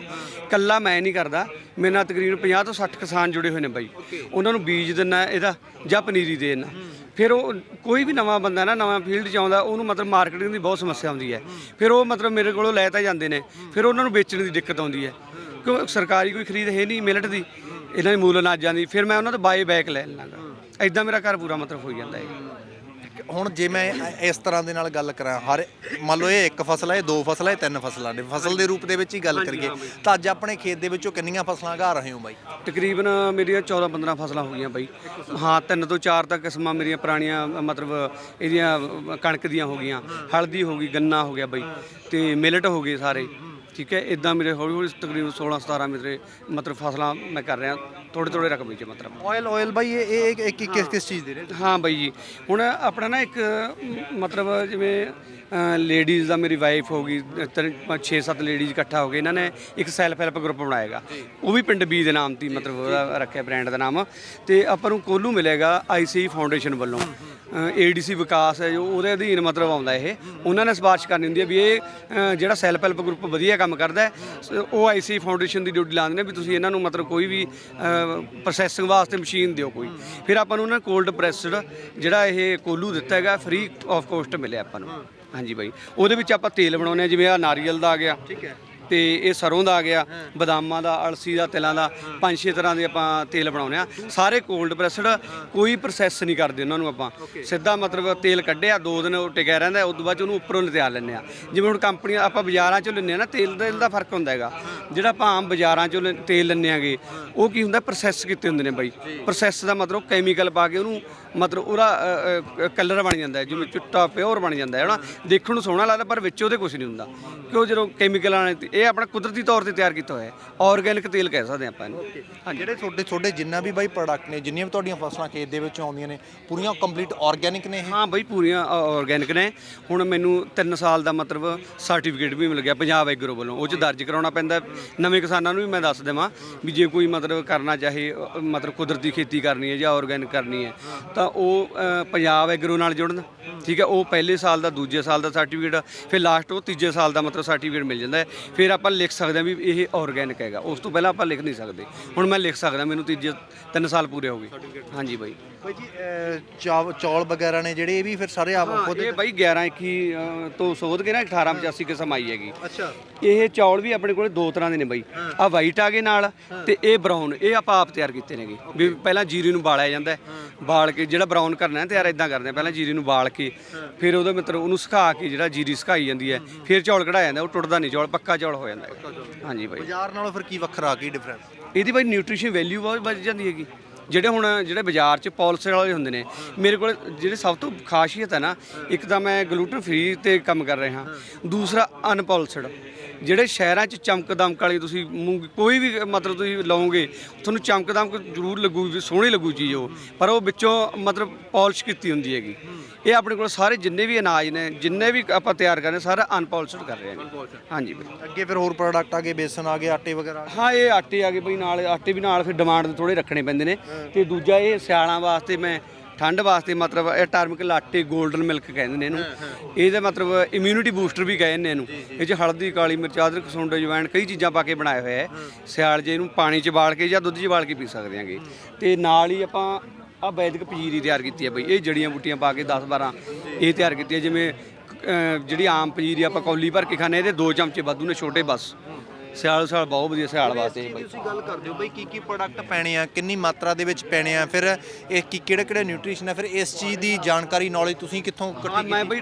ਕੱਲਾ ਮੈਂ ਨਹੀਂ ਕਰਦਾ। ਮੇਰੇ ਨਾਲ ਤਕਰੀਬਨ 50 ਤੋਂ 60 ਕਿਸਾਨ ਜੁੜੇ ਹੋਏ ਨੇ ਬਾਈ। ਉਹਨਾਂ ਨੂੰ ਬੀਜ ਦਿੰਨਾ ਇਹਦਾ ਜਾਂ ਪਨੀਰੀ ਦੇ ਦਿੰਨਾ ਫਿਰ ਉਹ ਕੋਈ ਵੀ ਨਵਾਂ ਬੰਦਾ ਨਾ ਨਵਾਂ ਫੀਲਡ 'ਚ ਆਉਂਦਾ, ਉਹਨੂੰ ਮਤਲਬ ਮਾਰਕੀਟਿੰਗ ਦੀ ਬਹੁਤ ਸਮੱਸਿਆ ਆਉਂਦੀ ਹੈ। ਫਿਰ ਉਹ ਮਤਲਬ ਮੇਰੇ ਕੋਲੋਂ ਲੈ ਤਾਂ ਜਾਂਦੇ ਨੇ, ਫਿਰ ਉਹਨਾਂ ਨੂੰ ਵੇਚਣ ਦੀ ਦਿੱਕਤ ਆਉਂਦੀ ਹੈ। ਕਿਉਂ ਸਰਕਾਰੀ ਕੋਈ ਖਰੀਦ ਹੈ ਨਹੀਂ ਮਿਲਟ ਦੀ, ਇਹਨਾਂ ਦੀ ਮੂਲ ਅਨਾਜਾਂ ਦੀ, ਫਿਰ ਮੈਂ ਉਹਨਾਂ ਤੋਂ ਬਾਏ ਬੈਕ ਲੈ ਲੈਣਾਗਾ ਐਦਾਂ ਮੇਰਾ ਘਰ ਪੂਰਾ ਮਤਲਬ ਹੋ ਜਾਂਦਾ ਹੈ। ਹੁਣ ਜੇ ਮੈਂ ਇਸ ਤਰ੍ਹਾਂ ਦੇ ਨਾਲ ਗੱਲ ਕਰਾਂ ਹਰ ਮੰਨ ਲਓ ਇਹ ਇੱਕ ਫਸਲ ਹੈ ਇਹ ਦੋ ਫਸਲਾਂ ਇਹ ਤਿੰਨ ਫਸਲਾਂ ਨੇ। ਫਸਲ ਦੇ ਰੂਪ ਦੇ ਵਿੱਚ ਹੀ ਗੱਲ ਕਰੀਏ ਤਾਂ ਅੱਜ ਆਪਣੇ ਖੇਤ ਦੇ ਵਿੱਚੋਂ ਕਿੰਨੀਆਂ ਫਸਲਾਂ ਉਗਾ ਰਹੇ ਹੋ ਬਾਈ? ਤਕਰੀਬਨ ਮੇਰੀਆਂ 14 15 ਫਸਲਾਂ ਹੋ ਗਈਆਂ ਬਾਈ। ਹਾਂ ਤਿੰਨ ਤੋਂ ਚਾਰ ਤੱਕ ਕਿਸਮਾਂ ਮੇਰੀਆਂ ਪੁਰਾਣੀਆਂ ਮਤਲਬ ਇਹਦੀਆਂ ਕਣਕ ਦੀਆਂ ਹੋ ਗਈਆਂ ਹਲਦੀ ਹੋ ਗਈ ਗੰਨਾ ਹੋ ਗਿਆ ਬਾਈ। ਤੇ ਮਿਲਟ ਹੋ ਗਏ ਸਾਰੇ। ਠੀਕ ਹੈ ਇਦਾਂ ਮੇਰੇ ਹੌਲੀ ਹੌਲੀ ਤਕਰੀਬਨ 16 17 ਮੇਰੇ ਮਤਲਬ ਫਸਲਾਂ ਮੈਂ ਕਰ ਰਿਹਾ ਥੋੜੇ ਥੋੜੇ ਰਕਬੇ 'ਚ ਮਤਲਬ। ਆਇਲ ਆਇਲ ਬਾਈ ਇਹ ਇਹ ਇਹ ਕੀ- ਕਿਸ ਕਿਸ ਚੀਜ਼ ਦੇ ਨੇ? ਹਾਂ ਬਾਈ ਜੀ ਹੁਣ ਆਪਣਾ ਨਾ ਇੱਕ ਮਤਲਬ ਜਿਵੇਂ ਲੇਡੀਜ਼ ਦਾ ਮੇਰੀ ਵਾਈਫ ਹੋ ਗਈ 6-7 ਲੇਡੀਜ਼ ਇਕੱਠਾ ਹੋ ਗਏ ਇਹਨਾਂ ਨੇ ਇੱਕ ਸੈਲਫ ਹੈਲਪ ਗਰੁੱਪ ਬਣਾਏਗਾ। ਉਹ ਵੀ ਪਿੰਡ ਬੀ ਦੇ ਨਾਮ ਤੇ ਮਤਲਬ ਉਹਦਾ ਰੱਖਿਆ ਬ੍ਰਾਂਡ ਦਾ ਨਾਮ। ਤੇ ਆਪਾਂ ਨੂੰ ਕੋਲੂ ਮਿਲੇਗਾ ਆਈਸੀ ਫਾਊਂਡੇਸ਼ਨ ਵੱਲੋਂ। ਏਡੀਸੀ ਵਿਕਾਸ ਹੈ ਜੋ ਉਹਦੇ ਅਧੀਨ ਮਤਲਬ ਆਉਂਦਾ ਇਹ। ਉਹਨਾਂ ਨੇ ਸਿਫਾਰਿਸ਼ ਕਰਨੀ ਹੁੰਦੀ ਹੈ ਵੀ ਇਹ ਅ, ਜਿਹੜਾ ਸੈਲਫ ਹੈਲਪ ਗਰੁੱਪ ਵਧੀਆ ਕੰਮ ਕਰਦਾ ਹੈ, ਸ- ਉਹ ਆਈਸੀ ਫਾਊਂਡੇਸ਼ਨ ਦੀ ਡਿਊਟੀ ਲਾਉਂਦੇ ਨੇ ਵੀ ਤੁਸੀਂ ਇਹਨਾਂ ਨੂੰ ਮਤਲਬ ਕੋਈ ਵੀ ਪ੍ਰੋਸੈਸਿੰਗ ਵਾਸਤੇ ਮਸ਼ੀਨ ਦਿਓ ਕੋਈ। ਫਿਰ ਆਪਾਂ ਨੂੰ ਉਹਨਾਂ ਕੋਲਡ ਪ੍ਰੈਸਡ ਜਿਹੜਾ ਇਹ ਕੋਲੂ ਦਿੱਤਾ ਹੈਗਾ ਫ੍ਰੀ ਆਫ ਕੋਸਟ ਮਿਲਿਆ ਆਪਾਂ ਨੂੰ। ਹਾਂਜੀ ਬਾਈ। ਉਹਦੇ ਵਿੱਚ ਆਪਾਂ ਤੇਲ ਬਣਾਉਂਦੇ ਹਾਂ ਜਿਵੇਂ ਆ ਨਾਰੀਅਲ ਦਾ ਆ ਗਿਆ। ਠੀਕ ਹੈ। ਤੇ ਇਹ ਸਰੋਂ ਦਾ ਆ ਗਿਆ ਬਦਾਮਾਂ ਦਾ ਅਲਸੀ ਦਾ ਤਿਲਾਂ ਦਾ ਪੰਜ ਛੇ ਤਰ੍ਹਾਂ ਦੇ ਆਪਾਂ ਤੇਲ ਬਣਾਉਂਦੇ ਆ ਸਾਰੇ ਕੋਲਡ ਪ੍ਰੈਸਡ ਕੋਈ ਪ੍ਰੋਸੈਸ ਨਹੀਂ ਕਰਦੇ ਉਹਨਾਂ ਨੂੰ ਆਪਾਂ। ਸਿੱਧਾ ਮਤਲਬ ਤੇਲ ਕੱਢਿਆ ਦੋ ਦਿਨ ਉਹ ਟਿਕਿਆ ਰਹਿੰਦਾ ਉਸ ਤੋਂ ਬਾਅਦ ਉਹਨੂੰ ਉੱਪਰੋਂ ਲਿਆ ਲੈਂਦੇ ਆ ਜਿਵੇਂ ਹੁਣ ਕੰਪਨੀਆਂ ਆਪਾਂ ਬਾਜ਼ਾਰਾਂ 'ਚੋਂ ਲੈਂਦੇ ਆ ਨਾ ਤੇਲ ਦਾ ਦਾ ਫ਼ਰਕ ਹੁੰਦਾ ਹੈਗਾ। ਜਿਹੜਾ ਆਪਾਂ ਆਮ ਬਾਜ਼ਾਰਾਂ 'ਚੋਂ ਤੇਲ ਲੈਂਦੇ ਆਗੇ ਉਹ ਕੀ ਹੁੰਦਾ ਪ੍ਰੋਸੈਸ ਕੀਤੇ ਹੁੰਦੇ ਨੇ ਬਾਈ। ਪ੍ਰੋਸੈਸ ਦਾ ਮਤਲਬ ਕੈਮੀਕਲ ਪਾ ਕੇ ਉਹਨੂੰ ਮਤਲਬ ਉਹਦਾ ਕਲਰ ਬਣ ਜਾਂਦਾ ਹੈ। ਜਿਵੇਂ ਚਿੱਟਾ ਪਿਓਰ ਬਣ ਜਾਂਦਾ ਹੈ ਹਨਾ? ਦੇਖਣ ਨੂੰ ਸੋਹਣਾ ਲੱਗਦਾ ਪਰ ਵਿੱਚ ਉਹਦੇ ਕੁਝ ਨਹੀਂ ਹੁੰਦਾ। ਕਿਉਂ ਜਦੋਂ ਕੈਮੀਕਲਾਂ ਨੇ ਇਹ ਆਪਣਾ ਕੁਦਰਤੀ ਤੌਰ ਤੇ ਤਿਆਰ ਕੀਤਾ ਹੋਇਆ ਹੈ। ਆਰਗੈਨਿਕ ਤੇਲ ਕਹਿ ਸਕਦੇ ਆਪਾਂ ਇਹਨੂੰ। ਹਾਂਜੀ। ਜਿਹੜੇ ਤੁਹਾਡੇ ਤੁਹਾਡੇ ਜਿੰਨਾ ਵੀ ਬਾਈ ਪ੍ਰੋਡਕਟ ਨੇ ਜਿੰਨੀਆਂ ਵੀ ਤੁਹਾਡੀਆਂ ਫਸਲਾਂ ਖੇਤ ਦੇ ਵਿੱਚੋਂ ਆਉਂਦੀਆਂ ਨੇ ਪੂਰੀਆਂ ਕੰਪਲੀਟ ਆਰਗੈਨਿਕ ਨੇ ਇਹ? ਹਾਂ ਬਈ ਪੂਰੀਆਂ ਆਰਗੈਨਿਕ ਨੇ। ਹੁਣ ਮੈਨੂੰ 3 ਸਾਲ ਦਾ ਮਤਲਬ ਸਰਟੀਫਿਕੇਟ ਵੀ ਮਿਲ ਗਿਆ ਪੰਜਾਬ ਐਗਰੋ ਵੱਲੋਂ। ਉਹ ਚ ਦਰਜ ਕਰਾਉਣਾ ਪੈਂਦਾ ਨਵੇਂ ਕਿਸਾਨਾਂ ਨੂੰ ਵੀ ਮੈਂ ਦੱਸ ਦੇਵਾਂ ਵੀ ਜੇ ਕੋਈ ਮਤਲਬ ਕਰਨਾ ਚਾਹੇ ਮਤਲਬ ਕੁਦਰਤੀ ਖੇਤੀ ਕਰਨੀ ਹੈ ਜਾਂ ਆਰਗੈਨਿਕ ਕਰਨੀ ਹੈ ਤਾਂ ਉਹ ਪੰਜਾਬ ਐਗਰੋ ਨਾਲ ਜੁੜਨ। ਠੀਕ ਹੈ ਉਹ ਪਹਿਲੇ ਸਾਲ ਦਾ ਦੂਜੇ ਸਾਲ ਦਾ ਸਰਟੀਫਿਕੇਟ ਫਿਰ ਲਾਸਟ ਉਹ ਤੀਜੇ ਸਾਲ ਦਾ ਮਤਲਬ ਸਰਟੀਫਿਕੇਟ ਮਿਲ ਜਾਂਦਾ ਹੈ। ਫਿਰ ਆਪਾਂ ਲਿਖ ਸਕਦੇ ਹਾਂ ਵੀ ਇਹ ਆਰਗੈਨਿਕ ਹੈਗਾ। ਉਸ ਤੋਂ ਪਹਿਲਾਂ ਆਪਾਂ ਲਿਖ ਨਹੀਂ ਸਕਦੇ। ਹੁਣ ਮੈਂ ਲਿਖ ਸਕਦਾ ਮੈਨੂੰ ਤੀਜੇ 3 ਸਾਲ ਪੂਰੇ ਹੋ ਗਏ। ਹਾਂਜੀ ਬਾਈ। ਬਾਈ ਜੀ ਅਹ, ਚਾਵ ਚੌਲ ਵਗੈਰਾ ਨੇ ਜਿਹੜੇ ਇਹ ਵੀ ਫਿਰ ਸਾਰੇ ਆਪ ਖੁਦ ਇਹ ਬਾਈ 11 21 ਅ, ਤੋਂ ਸੋਧ ਕੇ ਨਾ 1885 ਕਿਸਮ ਆਈ ਹੈਗੀ। ਅੱਛਾ। ਇਹ ਚੌਲ ਵੀ ਆਪਣੇ ਕੋਲੇ ਦੋ ਤਰ੍ਹਾਂ ਦੇ ਨੇ ਬਾਈ। ਆ ਵਾਈਟ ਆ ਗਏ ਨਾਲ ਤੇ ਇਹ ਬਰਾਊਨ ਇਹ ਆਪਾਂ ਆਪ ਤਿਆਰ ਕੀਤੇ ਨੇਗੇ। ਵੀ ਪਹਿਲਾਂ ਜੀਰੀ ਨੂੰ ਬਾਲਿਆ ਜਾਂਦਾ ਹੈ। ਬਾਲ ਕੇ ਜਿਹੜਾ ਬਰਾਊਨ ਕਰਨਾ ਹੈ ਤਿਆਰ ਇਦਾਂ ਕਰਦੇ ਆ ਪਹਿਲਾਂ ਜੀਰੀ ਨੂੰ ਬਾਲ ਕੇ ਫਿਰ ਉਹਦੇ ਮਤਲਬ ਉਹਨੂੰ ਸੁਕਾ ਕੇ ਜਿਹੜਾ ਜੀਰੀ ਸੁਕਾਈ ਜਾਂਦੀ ਹੈ ਫਿਰ ਚੌਲ ਕਢਾਇਆ ਜਾਂਦਾ ਉਹ ਟੁੱਟਦਾ ਨਹੀਂ ਚੌਲ ਪੱਕਾ ਚੌਲ ਹੋ ਜਾਂਦਾ ਹੈ ਹਾਂਜੀ ਬਾਈ। ਬਾਜ਼ਾਰ ਨਾਲੋਂ ਫਿਰ ਕੀ ਵੱਖਰਾ ਕੀ ਡਿਫਰੈਂਸ ਇਹਦੀ ਬਾਈ ਨਿਊਟ੍ਰੀਸ਼ਨ ਵੈਲਿਊ ਬਹੁਤ ਵੱਧ ਜਾਂਦੀ ਹੈਗੀ। ਜਿਹੜੇ ਹੁਣ ਜਿਹੜੇ ਬਾਜ਼ਾਰ 'ਚ ਪੌਲਸਰ ਵਾਲੇ ਹੁੰਦੇ ਨੇ ਮੇਰੇ ਕੋਲ ਜਿਹੜੇ ਸਭ ਤੋਂ ਖਾਸੀਅਤ ਹੈ ਨਾ ਇੱਕ ਤਾਂ ਮੈਂ ਗਲੂਟਨ ਫ੍ਰੀ ਤੇ ਕੰਮ ਕਰ ਰਿਹਾ ਦੂਸਰਾ ਅਨਪੌਲਸਡ ਜਿਹੜੇ ਸ਼ਹਿਰਾਂ 'ਚ ਚਮਕ ਦਮਕ ਵਾਲੀ ਤੁਸੀਂ ਮੂੰਗੀ ਕੋਈ ਵੀ ਮਤਲਬ ਤੁਸੀਂ ਲਾਓਗੇ ਤੁਹਾਨੂੰ ਚਮਕ ਦਮਕ ਜ਼ਰੂਰ ਲੱਗੂ ਸੋਹਣੀ ਲੱਗੂ ਚੀਜ਼ ਉਹ। ਪਰ ਉਹ ਵਿੱਚੋਂ ਮਤਲਬ ਪਾਲਿਸ਼ ਕੀਤੀ ਹੁੰਦੀ ਹੈਗੀ। ਇਹ ਆਪਣੇ ਕੋਲ ਸਾਰੇ ਜਿੰਨੇ ਵੀ ਅਨਾਜ ਨੇ ਜਿੰਨੇ ਵੀ ਆਪਾਂ ਤਿਆਰ ਕਰ ਰਹੇ ਸਾਰਾ ਅਨਪੌਲਸਡ ਕਰ ਰਹੇ ਹਾਂ ਹਾਂਜੀ ਬਾਈ। ਅੱਗੇ ਫਿਰ ਹੋਰ ਪ੍ਰੋਡਕਟ ਆ ਗਏ ਬੇਸਨ ਆ ਗਏ ਆਟੇ ਵਗੈਰਾ। ਹਾਂ ਇਹ ਆਟੇ ਆ ਗਏ ਬਈ ਨਾਲ ਆਟੇ ਵੀ ਨਾਲ ਫਿਰ ਡਿਮਾਂਡ ਦੇ ਥੋੜੇ ਰੱਖਣੇ ਪੈਂਦੇ ਨੇ। ਤੇ ਦੂਜਾ ਇਹ ਸਿਆਲਾਂ ਵਾਸਤੇ ਮੈਂ ਠੰਡ ਵਾਸਤੇ ਮਤਲਬ ਇਹ ਟਰਮਿਕ ਲਾਟੇ 골ਡਨ ਮਿਲਕ ਕਹਿੰਦੇ ਨੇ ਇਹਨੂੰ। ਇਹਦਾ ਮਤਲਬ ਇਮਿਊਨਿਟੀ ਬੂਸਟਰ ਵੀ ਕਹਿੰਦੇ ਨੇ ਇਹਨੂੰ। ਇਹ 'ਚ ਹਲਦੀ ਕਾਲੀ ਮਿਰਚ ਅਦਰਕ ਸੁੰਡ ਜਵੈਣ ਕਈ ਚੀਜ਼ਾਂ ਪਾ ਕੇ ਬਣਾਇਆ ਹੋਇਆ ਹੈ ਸਿਆਲ ਜੇ ਇਹਨੂੰ ਪਾਣੀ 'ਚ ਬਾਲ ਕੇ ਜਾਂ ਦੁੱਧ 'ਚ ਬਾਲ ਕੇ ਪੀ ਸਕਦੇ ਆਂਗੇ। ਤੇ ਨਾਲ ਹੀ ਆਪਾਂ ਆ ਵੈਦਿਕ ਪਜੀਰੀ ਤਿਆਰ ਕੀਤੀ ਹੈ ਬਈ। ਇਹ ਜੜੀਆਂ ਬੂਟੀਆਂ ਪਾ ਕੇ 10 12 ਇਹ ਤਿਆਰ ਕੀਤੀ ਹੈ ਜਿਵੇਂ ਜਿਹੜੀ ਆਮ ਪਜੀਰੀ ਆਪਾਂ ਕੌਲੀ ਭਰ ਕੇ ਖਾਂਦੇ ਇਹਦੇ ਦੋ ਚਮਚੇ ਵਾਧੂ ਨੇ ਛੋਟੇ ਬਸ। ਸਿਆਲ ਸਾਲ ਬਹੁਤ ਵਧੀਆ ਸਿਆਲ ਵਾਸਤੇ ਇਹ ਬਈ। ਤੁਸੀਂ ਗੱਲ ਕਰਦੇ ਹੋ ਬਈ ਕੀ ਕੀ ਪ੍ਰੋਡਕਟ ਪੈਣੇ ਆ ਕਿੰਨੀ ਮਾਤਰਾ ਦੇ ਵਿੱਚ ਪੈਣੇ ਆ ਫਿਰ ਇਹ ਕੀ ਕਿਹੜੇ ਕਿਹੜੇ ਨਿਊਟ੍ਰੀਸ਼ਨ ਆ ਫਿਰ ਇਸ ਚੀਜ਼ ਦੀ ਜਾਣਕਾਰੀ ਨੌਲੇਜ ਤੁਸੀਂ ਕਿੱਥੋਂ ਹਾਂ ਇਕੱਠੀ ਮੈਂ ਬਈ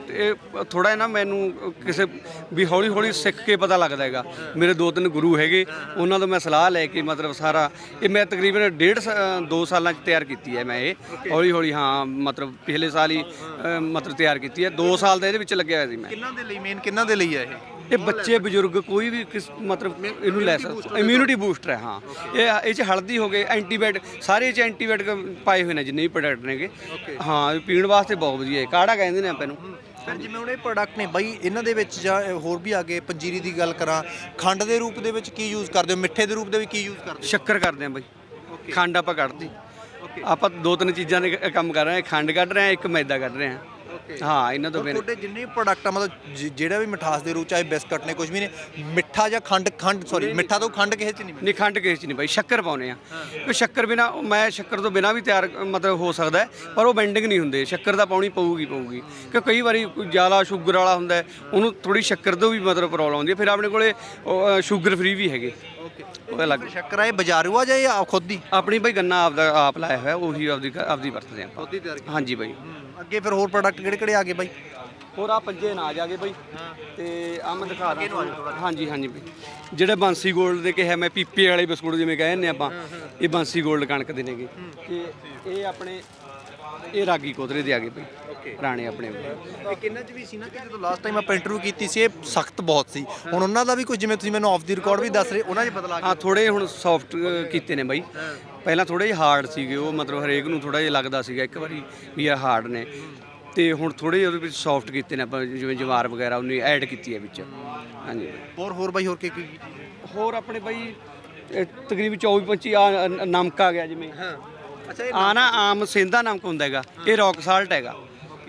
ਥੋੜਾ ਨਾ ਮੈਨੂੰ ਕਿਸੇ ਵੀ ਹੌਲੀ ਹੌਲੀ ਸਿੱਖ ਕੇ ਪਤਾ ਲੱਗਦਾ ਹੈਗਾ। ਮੇਰੇ ਦੋ ਤਿੰਨ ਗੁਰੂ ਹੈਗੇ ਉਹਨਾਂ ਤੋਂ ਮੈਂ ਸਲਾਹ ਲੈ ਕੇ ਮਤਲਬ ਸਾਰਾ ਇਹ ਮੈਂ ਤਕਰੀਬਨ ਡੇਢ ਸਾ- ਦੋ ਸਾਲਾਂ ਚ ਤਿਆਰ ਕੀਤੀ ਹੈ ਮੈਂ ਇਹ। ਹੌਲੀ ਹੌਲੀ ਹਾਂ ਮਤਲਬ ਪਿਛਲੇ ਸਾਲ ਹੀ ਅ, ਮਤਲਬ ਤਿਆਰ ਕੀਤੀ ਹੈ। 2 ਸਾਲ ਦਾ ਇਹਦੇ ਵਿੱਚ ਲੱਗਿਆ ਹੋਇਆ ਸੀ ਮੈਂ। ਕਿੰਨਾਂ ਦੇ ਲਈ ਮੇਨ ਕਿੰਨਾਂ ਦੇ ਲਈ ਆ ਇਹ? ਇਹ ਬੱਚੇ ਬਜ਼ੁਰਗ ਕੋਈ ਵੀ ਕਿਸ ਮਤਲਬ ਇਹਨੂੰ ਲੈ ਸਕਦਾ। ਇਮਿਊਨਿਟੀ ਬੂਸਟਰ ਹੈ। ਹਾਂ ਇਹ ਇਹ ਚ ਹਲਦੀ ਹੋ ਗਏ ਐਂਟੀਬਾਇਓਟਿਕ ਸਾਰੇ ਇਹ ਚ ਐਂਟੀਬਾਇਓਟਿਕ ਪਾਏ ਹੋਏ ਨੇ ਜਿੰਨੇ ਵੀ ਪ੍ਰੋਡਕਟ ਨੇਗੇ। ਹਾਂ ਇਹ ਪੀਣ ਵਾਸਤੇ ਬਹੁਤ ਵਧੀਆ ਹੈ। ਕਾੜਾ ਕਹਿੰਦੇ ਨੇ ਆਪਾਂ ਇਹਨੂੰ। ਫਿਰ ਜਿਵੇਂ ਹੁਣ ਇਹ ਪ੍ਰੋਡਕਟ ਨੇ ਬਾਈ ਇਹਨਾਂ ਦੇ ਵਿੱਚ ਜਾਂ ਹੋਰ ਵੀ ਆ ਗਏ ਪੰਜੀਰੀ ਦੀ ਗੱਲ ਕਰਾਂ ਖੰਡ ਦੇ ਰੂਪ ਦੇ ਵਿੱਚ ਕੀ ਯੂਜ਼ ਕਰਦੇ ਹੋ? ਮਿੱਠੇ ਦੇ ਰੂਪ ਦੇ ਵਿੱਚ ਕੀ ਯੂਜ਼ ਕਰਦੇ ਸ਼ੱਕਰ ਕਰਦੇ ਆ ਬਈ। ਖੰਡ ਆਪਾਂ ਕੱਢਦੀ ਆਪਾਂ ਦੋ ਤਿੰਨ ਚੀਜ਼ਾਂ ਦੇ ਕੰਮ ਕਰ ਰਹੇ ਹਾਂ। ਖੰਡ ਕੱਢ ਰਹੇ ਹਾਂ ਇੱਕ ਮੈਦਾ ਕੱਢ ਰਹੇ ਹਾਂ। ਹਾਂ ਇਹਨਾਂ ਤੋਂ ਬਿਨਾਂ ਤੁਹਾਡੇ ਜਿੰਨੇ ਪ੍ਰੋਡਕਟ ਆ ਮਤਲਬ ਜਿ- ਜਿਹੜਾ ਵੀ ਮਿਠਾਸ ਦੇ ਰੂਪ ਚਾਹੇ ਬਿਸਕਟ ਨੇ ਕੁਝ ਵੀ ਨੇ ਮਿੱਠਾ ਜਾਂ ਖੰਡ ਖੰਡ ਸੌਰੀ ਮਿੱਠਾ ਤੋਂ ਖੰਡ ਕਿਸੇ ਚ ਨਹੀਂ ਮਿਲਦਾ? ਨਹੀਂ ਖੰਡ ਕਿਸੇ ਚ ਨਹੀਂ ਬਾਈ ਸ਼ੱਕਰ ਪਾਉਨੇ ਆ। ਕਿ ਸ਼ੱਕਰ ਬਿਨਾ ਮੈਂ ਸ਼ੱਕਰ ਤੋਂ ਬਿਨਾ ਵੀ ਤਿਆਰ ਮਤਲਬ ਹੋ ਸਕਦਾ ਹੈ, ਪਰ ਉਹ ਬੈਂਡਿੰਗ ਨਹੀਂ ਹੁੰਦੇ। ਸ਼ੱਕਰ ਤਾਂ ਪਾਉਣੀ ਪਊਗੀ ਪਊਗੀ। ਕਿ ਕਈ ਵਾਰੀ ਕੋਈ ਜ਼ਿਆਦਾ ਸ਼ੂਗਰ ਵਾਲਾ ਹੁੰਦਾ ਹੈ, ਉਹਨੂੰ ਥੋੜੀ ਸ਼ੱਕਰ ਤੋਂ ਵੀ ਮਤਲਬ ਪ੍ਰੋਬਲਮ ਆਉਂਦੀ ਹੈ। ਫਿਰ ਆਪਣੇ ਕੋਲੇ ਸ਼ੂਗਰ ਫ੍ਰੀ ਵੀ ਹੈਗੇ। ਓਕੇ ਉਹ ਅਲੱਗ। ਸ਼ੱਕਰ ਹੈ ਬਾਜ਼ਾਰੂ ਆ ਜਾਂ ਇਹ ਆਪ ਖੁਦ ਦੀ? ਆਪਣੀ ਬਈ ਗੰਨਾ ਆਪਦਾ ਆਪ ਲਾਇਆ ਹੋਇਆ ਉਹੀ ਆਪਦੀ ਆਪਦੀ ਵਰਤਦੇ ਆਪਾਂ। ਖੁਦ ਹੀ ਤਿਆਰ ਕੀਤੀ। ਹਾਂਜੀ ਬਈ ਅੱਗੇ ਫਿਰ ਹੋਰ ਪ੍ਰੋਡਕਟ ਕਿਹੜੇ ਕਿਹੜੇ ਆ ਗਏ ਬਾਈ? ਹੋਰ ਆ ਪੰਜੇ ਨਾ ਜਾਗੇ ਬਈ। ਤੇ ਆ ਮੈਂ ਦਿਖਾ ਦਾਂ ਤੁਹਾਨੂੰ। ਹਾਂਜੀ ਹਾਂਜੀ ਬਈ। ਜਿਹੜੇ ਬਾਂਸੀ 골ਡ ਦੇ ਕਿਹਾ ਮੈਂ ਪੀਪੇ ਵਾਲੇ ਬਿਸਕੁਟ ਜਿਵੇਂ ਕਹਿੰਦੇ ਆਪਾਂ ਇਹ ਬਾਂਸੀ 골ਡ ਕਣਕ ਦੇ ਨੇਗੇ। ਤੇ ਇਹ ਆਪਣੇ ਇਹ ਰਾਗੀ ਕੋਤਰੇ ਦੇ ਆ ਗਏ ਬਈ। ਪੁਰਾਣੇ ਆਪਣੇ। ਇਹ ਕਿੰਨਾ ਚ ਵੀ ਸੀ ਨਾ ਕਿ ਜਦੋਂ ਲਾਸਟ ਟਾਈਮ ਆਪਾਂ ਇੰਟਰਵਿਊ ਕੀਤੀ ਸੀ ਇਹ ਸਖਤ ਬਹੁਤ ਸੀ। ਹੁਣ ਉਹਨਾਂ ਦਾ ਵੀ ਕੁਝ ਜਿਵੇਂ ਤੁਸੀਂ ਮੈਨੂੰ ਆਫ ਦੀ ਰਿਕਾਰਡ ਵੀ ਦੱਸ ਰਹੇ ਉਹਨਾਂ 'ਚ ਬਦਲਾ ਹਾਂ ਥੋੜੇ ਹੁਣ ਸੌਫਟ ਕੀਤੇ ਨੇ ਬਾਈ। ਪਹਿਲਾਂ ਥੋੜੇ ਜਿਹਾ ਹਾਰਡ ਸੀਗੇ ਉਹ ਮਤਲਬ ਹਰੇਕ ਨੂੰ ਥੋੜਾ ਜਿਹਾ ਲੱਗਦਾ ਸੀਗਾ ਇੱਕ ਵਾਰੀ ਵੀ ਇਹ ਹਾਰਡ ਨੇ। ਤੇ ਹੁਣ ਥੋੜੇ ਜਿਹੇ ਉਹਦੇ ਵਿੱਚ ਸੌਫਟ ਕੀਤੇ ਨੇ ਆਪਾਂ ਜਿਵੇਂ ਜਵਾਰ ਵਗੈਰਾ ਉਹਨੇ ਐਡ ਕੀਤੀ ਹੈ ਵਿੱਚ। ਹਾਂਜੀ। ਹੋਰ ਹੋਰ ਬਾਈ ਹੋਰ ਕੀ ਕੀ? ਹੋਰ ਆਪਣੇ ਬਾਈ ਇਹ ਤਕਰੀਬਨ 24 25 ਆ ਨਮਕ ਆ ਗਿਆ ਜਿਵੇਂ। ਹਾਂ। ਅੱਛਾ ਆ ਨਾ ਆਮ ਸੇਂਦਾ ਨਮਕ ਹੁੰਦਾ ਹੈਗਾ ਇਹ ਰੌਕ ਸਾਲਟ ਹੈਗਾ।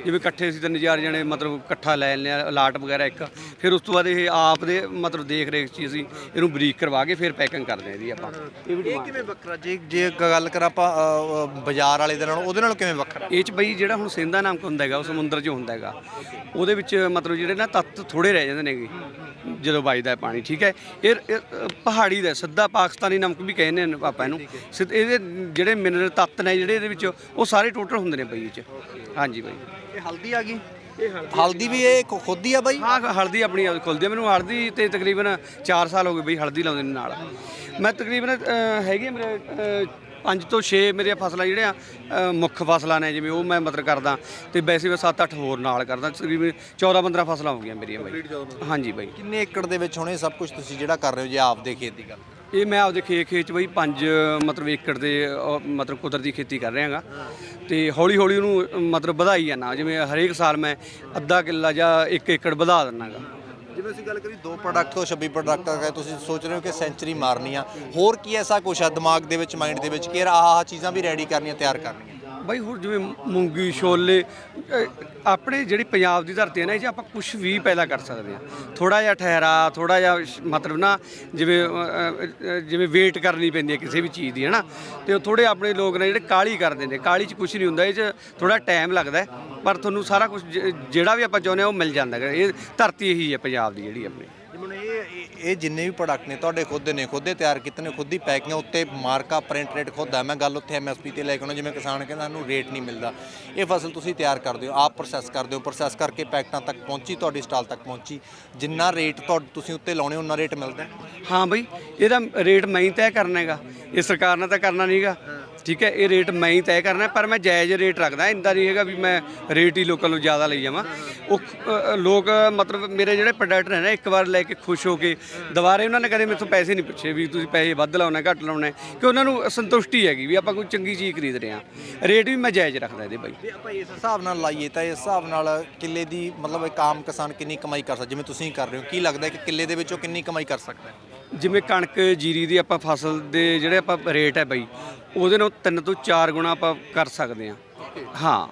ਜਿਵੇਂ ਇਕੱਠੇ ਸੀ ਤਿੰਨ ਚਾਰ ਜਣੇ ਮਤਲਬ ਇਕੱਠਾ ਲੈ ਲੈਂਦੇ ਆ ਅਲਾਟ ਵਗੈਰਾ ਇੱਕ। ਫਿਰ ਉਸ ਤੋਂ ਬਾਅਦ ਇਹ ਆਪ ਦੇ ਮਤਲਬ ਦੇਖ ਰੇਖ ਚ ਅਸੀਂ ਇਹਨੂੰ ਬਰੀਕ ਕਰਵਾ ਕੇ ਫਿਰ ਪੈਕਿੰਗ ਕਰਦੇ ਆ ਇਹਦੀ ਆਪਾਂ। ਇਹ ਵੀ ਇਹ ਕਿਵੇਂ ਵੱਖਰਾ? ਜੇ ਜੇ ਗੱਲ ਕਰਾਂ ਆਪਾਂ ਅ, ਅ, ਬਾਜ਼ਾਰ ਵਾਲੇ ਦੇ ਨਾਲੋਂ ਉਹਦੇ ਨਾਲੋਂ ਕਿਵੇਂ ਵੱਖਰਾ? ਇਹ ਚ ਬਈ ਜਿਹੜਾ ਹੁਣ ਸਿੰਦਾ ਨਮਕ ਹੁੰਦਾ ਹੈਗਾ ਉਹ ਸਮੁੰਦਰ 'ਚ ਹੁੰਦਾ ਹੈਗਾ। ਉਹਦੇ ਵਿੱਚ ਮਤਲਬ ਜਿਹੜੇ ਨਾ ਤੱਤ ਥੋੜੇ ਰਹਿ ਜਾਂਦੇ ਨੇਗੇ ਜਦੋਂ ਵੱਜਦਾ ਹੈ ਪਾਣੀ ਠੀਕ ਹੈ? ਇਹ ਇਹ, ਅ, ਪਹਾੜੀ ਦਾ ਸਿੱਧਾ ਪਾਕਿਸਤਾਨੀ ਨਮਕ ਵੀ ਕਹਿੰਦੇ ਨੇ ਆਪਾਂ ਇਹਨੂੰ। ਸਿੱਧ- ਇਹਦੇ ਜਿਹੜੇ ਮਿਨਰਲ ਤੱਤ ਨੇ ਜਿਹੜੇ ਇਹਦੇ ਵਿੱਚ ਉਹ ਸਾਰੇ ਟੋਟਲ ਹੁੰਦੇ ਨੇ ਬਈ ਇਹ ਚ। ਹਾਂਜੀ ਬਈ। ਇਹ ਹਲਦੀ ਆ ਗਈ। ਹਲਦੀ ਵੀ ਇਹ ਖੁ- ਖੁਦ ਹੀ ਆ ਬਾਈ? ਹਾਂ ਹਲਦੀ ਆਪਣੀ ਖੁੱਲਦੀ ਹੈ ਮੈਨੂੰ ਹਲਦੀ ਤੇ ਤਕਰੀਬਨ 4 ਸਾਲ ਹੋ ਗਏ ਬਈ ਹਲਦੀ ਲਾਉਂਦੇ ਨੇ ਨਾਲ। ਮੈਂ ਤਕਰੀਬਨ ਅ, ਹੈਗੇ ਆ ਮੇਰੇ ਅ, ਪੰਜ ਤੋਂ 6 ਮੇਰੀਆਂ ਫਸਲਾਂ ਜਿਹੜੀਆਂ ਅ, ਮੁੱਖ ਫਸਲਾਂ ਨੇ ਜਿਵੇਂ ਉਹ ਮੈਂ ਮਤਲਬ ਕਰਦਾ ਤੇ ਵੈਸੇ ਮੈਂ 7-8 ਹੋਰ ਨਾਲ ਕਰਦਾ। ਤਕਰੀਬਨ 14-15 ਫਸਲਾਂ ਹੋ ਗਈਆਂ ਮੇਰੀਆਂ ਬਈ। ਹਾਂਜੀ ਬਈ। ਕਿੰਨੇ ਏਕੜ ਦੇ ਵਿੱਚ ਹੁਣੇ ਸਭ ਕੁਝ ਤੁਸੀਂ ਜਿਹੜਾ ਕਰ ਰਹੇ ਹੋ ਜੇ ਆਪਦੇ ਖੇਤ ਦੀ ਗੱਲ। ਇਹ ਮੈਂ ਆਪਦੇ ਖੇਤ ਖੇਤ ਚ ਬਈ 5 ਮਤਲਬ ਏਕੜ ਦੇ ਅ, ਮਤਲਬ ਕੁਦਰਤੀ ਖੇਤੀ ਕਰ ਰਿਹਾ ਹਾਂਗਾ ਤੇ ਹੌਲੀ ਹੌਲੀ ਉਹਨੂੰ ਅ, ਮਤਲਬ ਵਧਾਈ ਜਾਂਦਾ ਜਿਵੇਂ ਹਰੇਕ ਸਾਲ ਮੈਂ ਅੱਧਾ ਕਿੱਲਾ ਜਾਂ 1 ਏਕੜ ਵਧਾ ਦਿੰਨਾਗਾ। ਜਿਵੇਂ ਅਸੀਂ ਗੱਲ ਕਰੀ ਦੋ ਪ੍ਰੋਡਕਟ ਤੋਂ 26 ਪ੍ਰੋਡਕਟ ਆ ਗਏ ਤੁਸੀਂ ਸੋਚ ਰਹੇ ਹੋ ਕਿ ਸੈਂਚਰੀ ਮਾਰਨੀ ਆ ਹੋਰ ਕੀ ਐਸਾ ਕੁਛ ਆ ਦਿਮਾਗ ਦੇ ਵਿੱਚ ਮਾਈਂਡ ਦੇ ਵਿੱਚ ਕਿ ਯਾਰ ਆਹ ਆਹ ਚੀਜ਼ਾਂ ਵੀ ਰੈਡੀ ਕਰਨੀਆਂ ਤਿਆਰ ਕਰਨੀਆਂ? ਬਾਈ ਹੋਰ ਜਿਵੇਂ ਮੂੰਗੀ ਛੋਲੇ ਅਹ ਆਪਣੇ ਜਿਹੜੀ ਪੰਜਾਬ ਦੀ ਧਰਤੀ ਹੈ ਨਾ ਇਹ 'ਚ ਆਪਾਂ ਕੁਝ ਵੀ ਪੈਦਾ ਕਰ ਸਕਦੇ ਹਾਂ। ਥੋੜਾ ਜਿਹਾ ਠਹਿਰਾ ਥੋੜਾ ਜਿਹਾ ਸ਼- ਮਤਲਬ ਨਾ ਜਿਵੇਂ ਅਹ, ਅਹ, ਜਿਵੇਂ ਵੇਟ ਕਰਨੀ ਪੈਂਦੀ ਹੈ ਕਿਸੇ ਵੀ ਚੀਜ਼ ਦੀ ਹੈ ਨਾ? ਤੇ ਉਹ ਥੋੜੇ ਆਪਣੇ ਲੋਕ ਨੇ ਜਿਹੜੇ ਕਾਲੀ ਕਰਦੇ ਨੇ ਕਾਲੀ 'ਚ ਕੁਝ ਨਹੀਂ ਹੁੰਦਾ ਇਹ 'ਚ ਥੋੜਾ ਟਾਈਮ ਲੱਗਦਾ ਹੈ, ਪਰ ਤੁਹਾਨੂੰ ਸਾਰਾ ਕੁਝ ਜਿਹੜਾ ਵੀ ਆਪਾਂ ਚਾਹੁੰਦੇ ਹਾਂ ਉਹ ਮਿਲ ਜਾਂਦਾ ਹੈ ਇਹ ਧਰਤੀ ਇਹੀ ਹੈ ਪੰਜਾਬ ਦੀ ਜਿਹੜੀ ਆਪਣੀ। ਇਹ ਜਿੰਨੇ ਵੀ ਪ੍ਰੋਡਕਟ ਨੇ, ਤੁਹਾਡੇ ਖੁਦ ਦੇ ਨੇ, ਖੁਦ ਦੇ ਤਿਆਰ ਕੀਤੇ ਨੇ, ਖੁਦ ਦੀ ਪੈਕਿੰਗ ਉੱਤੇ ਮਾਰਕਾ ਪ੍ਰਿੰਟ ਰੇਟ ਖੁਦ ਆ। ਮੈਂ ਗੱਲ ਉੱਥੇ ਐਮਐਸਪੀ ਤੇ ਲੈ ਕੇ ਆਉਣਾ, ਜਿਵੇਂ ਕਿਸਾਨ ਕਹਿੰਦਾ ਸਾਨੂੰ ਰੇਟ ਨਹੀਂ ਮਿਲਦਾ। ਇਹ ਫਸਲ ਤੁਸੀਂ ਤਿਆਰ ਕਰਦੇ ਹੋ, ਆਪ ਪ੍ਰੋਸੈਸ ਕਰਦੇ ਹੋ ਪ੍ਰੋਸੈਸ ਕਰਕੇ ਪੈਕਟਾਂ ਤੱਕ ਪਹੁੰਚੀ, ਤੁਹਾਡੀ ਸਟਾਲ ਤੱਕ ਪਹੁੰਚੀ। ਜਿੰਨਾ ਰੇਟ ਤੁਹਾਡਾ, ਤੁਸੀਂ ਉੱਤੇ ਲਾਉਣੇ ਉਹਨਾਂ ਰੇਟ ਮਿਲਦਾ ਹਾਂ। ਬਈ, ਇਹਦਾ ਰੇਟ ਮੈਂ ਹੀ ਤੈਅ ਕਰਨਾ ਹੈਗਾ। ਇਹ ਸਰਕਾਰ ਨੇ ਤਾਂ ਕਰਨਾ ਨਹੀਂਗਾ ਠੀਕ ਹੈ ਇਹ ਰੇਟ ਮੈਂ ਹੀ ਤੈਅ ਕਰਨਾ ਪਰ ਮੈਂ ਜਾਇਜ਼ ਰੇਟ ਰੱਖਦਾ ਇੰਦਾ ਨਹੀਂ ਹੈਗਾ ਵੀ ਮੈਂ ਰੇਟ ਹੀ ਲੋਕਾਂ ਨੂੰ ਜ਼ਿਆਦਾ ਲਈ ਜਾਵਾਂ। ਉਹ ਅ, ਲੋਕ ਮਤਲਬ ਮੇਰੇ ਜਿਹੜੇ ਪ੍ਰੋਡਕਟ ਨੇ ਨਾ ਇੱਕ ਵਾਰ ਲੈ ਕੇ ਖੁਸ਼ ਹੋ ਕੇ ਦੁਬਾਰੇ ਉਹਨਾਂ ਨੇ ਕਦੇ ਮੇਥੋਂ ਪੈਸੇ ਨਹੀਂ ਪੁੱਛੇ ਵੀ ਤੁਸੀਂ ਪੈਸੇ ਵੱਧ ਲਾਉਣਾ ਘੱਟ ਲਾਉਣਾ ਕਿ ਉਹਨਾਂ ਨੂੰ ਸੰਤੁਸ਼ਟੀ ਹੈਗੀ ਵੀ ਆਪਾਂ ਕੋਈ ਚੰਗੀ ਚੀਜ਼ ਖਰੀਦ ਰਹੇ ਹਾਂ। ਰੇਟ ਵੀ ਮੈਂ ਜਾਇਜ਼ ਰੱਖਦਾ ਇਹਦੇ ਬਾਈ। ਜੇ ਆਪਾਂ ਇਸ ਹਿਸਾਬ ਨਾਲ ਲਾਈਏ ਤਾਂ ਇਸ ਹਿਸਾਬ ਨਾਲ ਕਿੱਲੇ ਦੀ ਮਤਲਬ ਇੱਕ ਆਮ ਕਿਸਾਨ ਕਿੰਨੀ ਕਮਾਈ ਕਰ ਸਕਦਾ ਜਿਵੇਂ ਤੁਸੀਂ ਕਰ ਰਹੇ ਹੋ ਕੀ ਲੱਗਦਾ ਹੈ ਕਿ ਕਿੱਲੇ ਦੇ ਵਿੱਚੋਂ ਕਿੰਨੀ ਕਮਾਈ ਕਰ ਸਕਦਾ ਹੈ? ਜਿਵੇਂ ਕਣਕ ਜੀਰੀ ਦੀ ਆਪਾਂ ਫਸਲ ਦੇ ਜਿਹੜੇ ਆਪਾਂ ਰੇਟ ਹੈ ਬਈ ਉਹਦੇ ਨਾਲ ਤਿੰਨ ਤੋਂ ਚਾਰ ਗੁਣਾ ਆਪਾਂ ਕਰ ਸਕਦੇ ਹਾਂ। ਹਾਂ।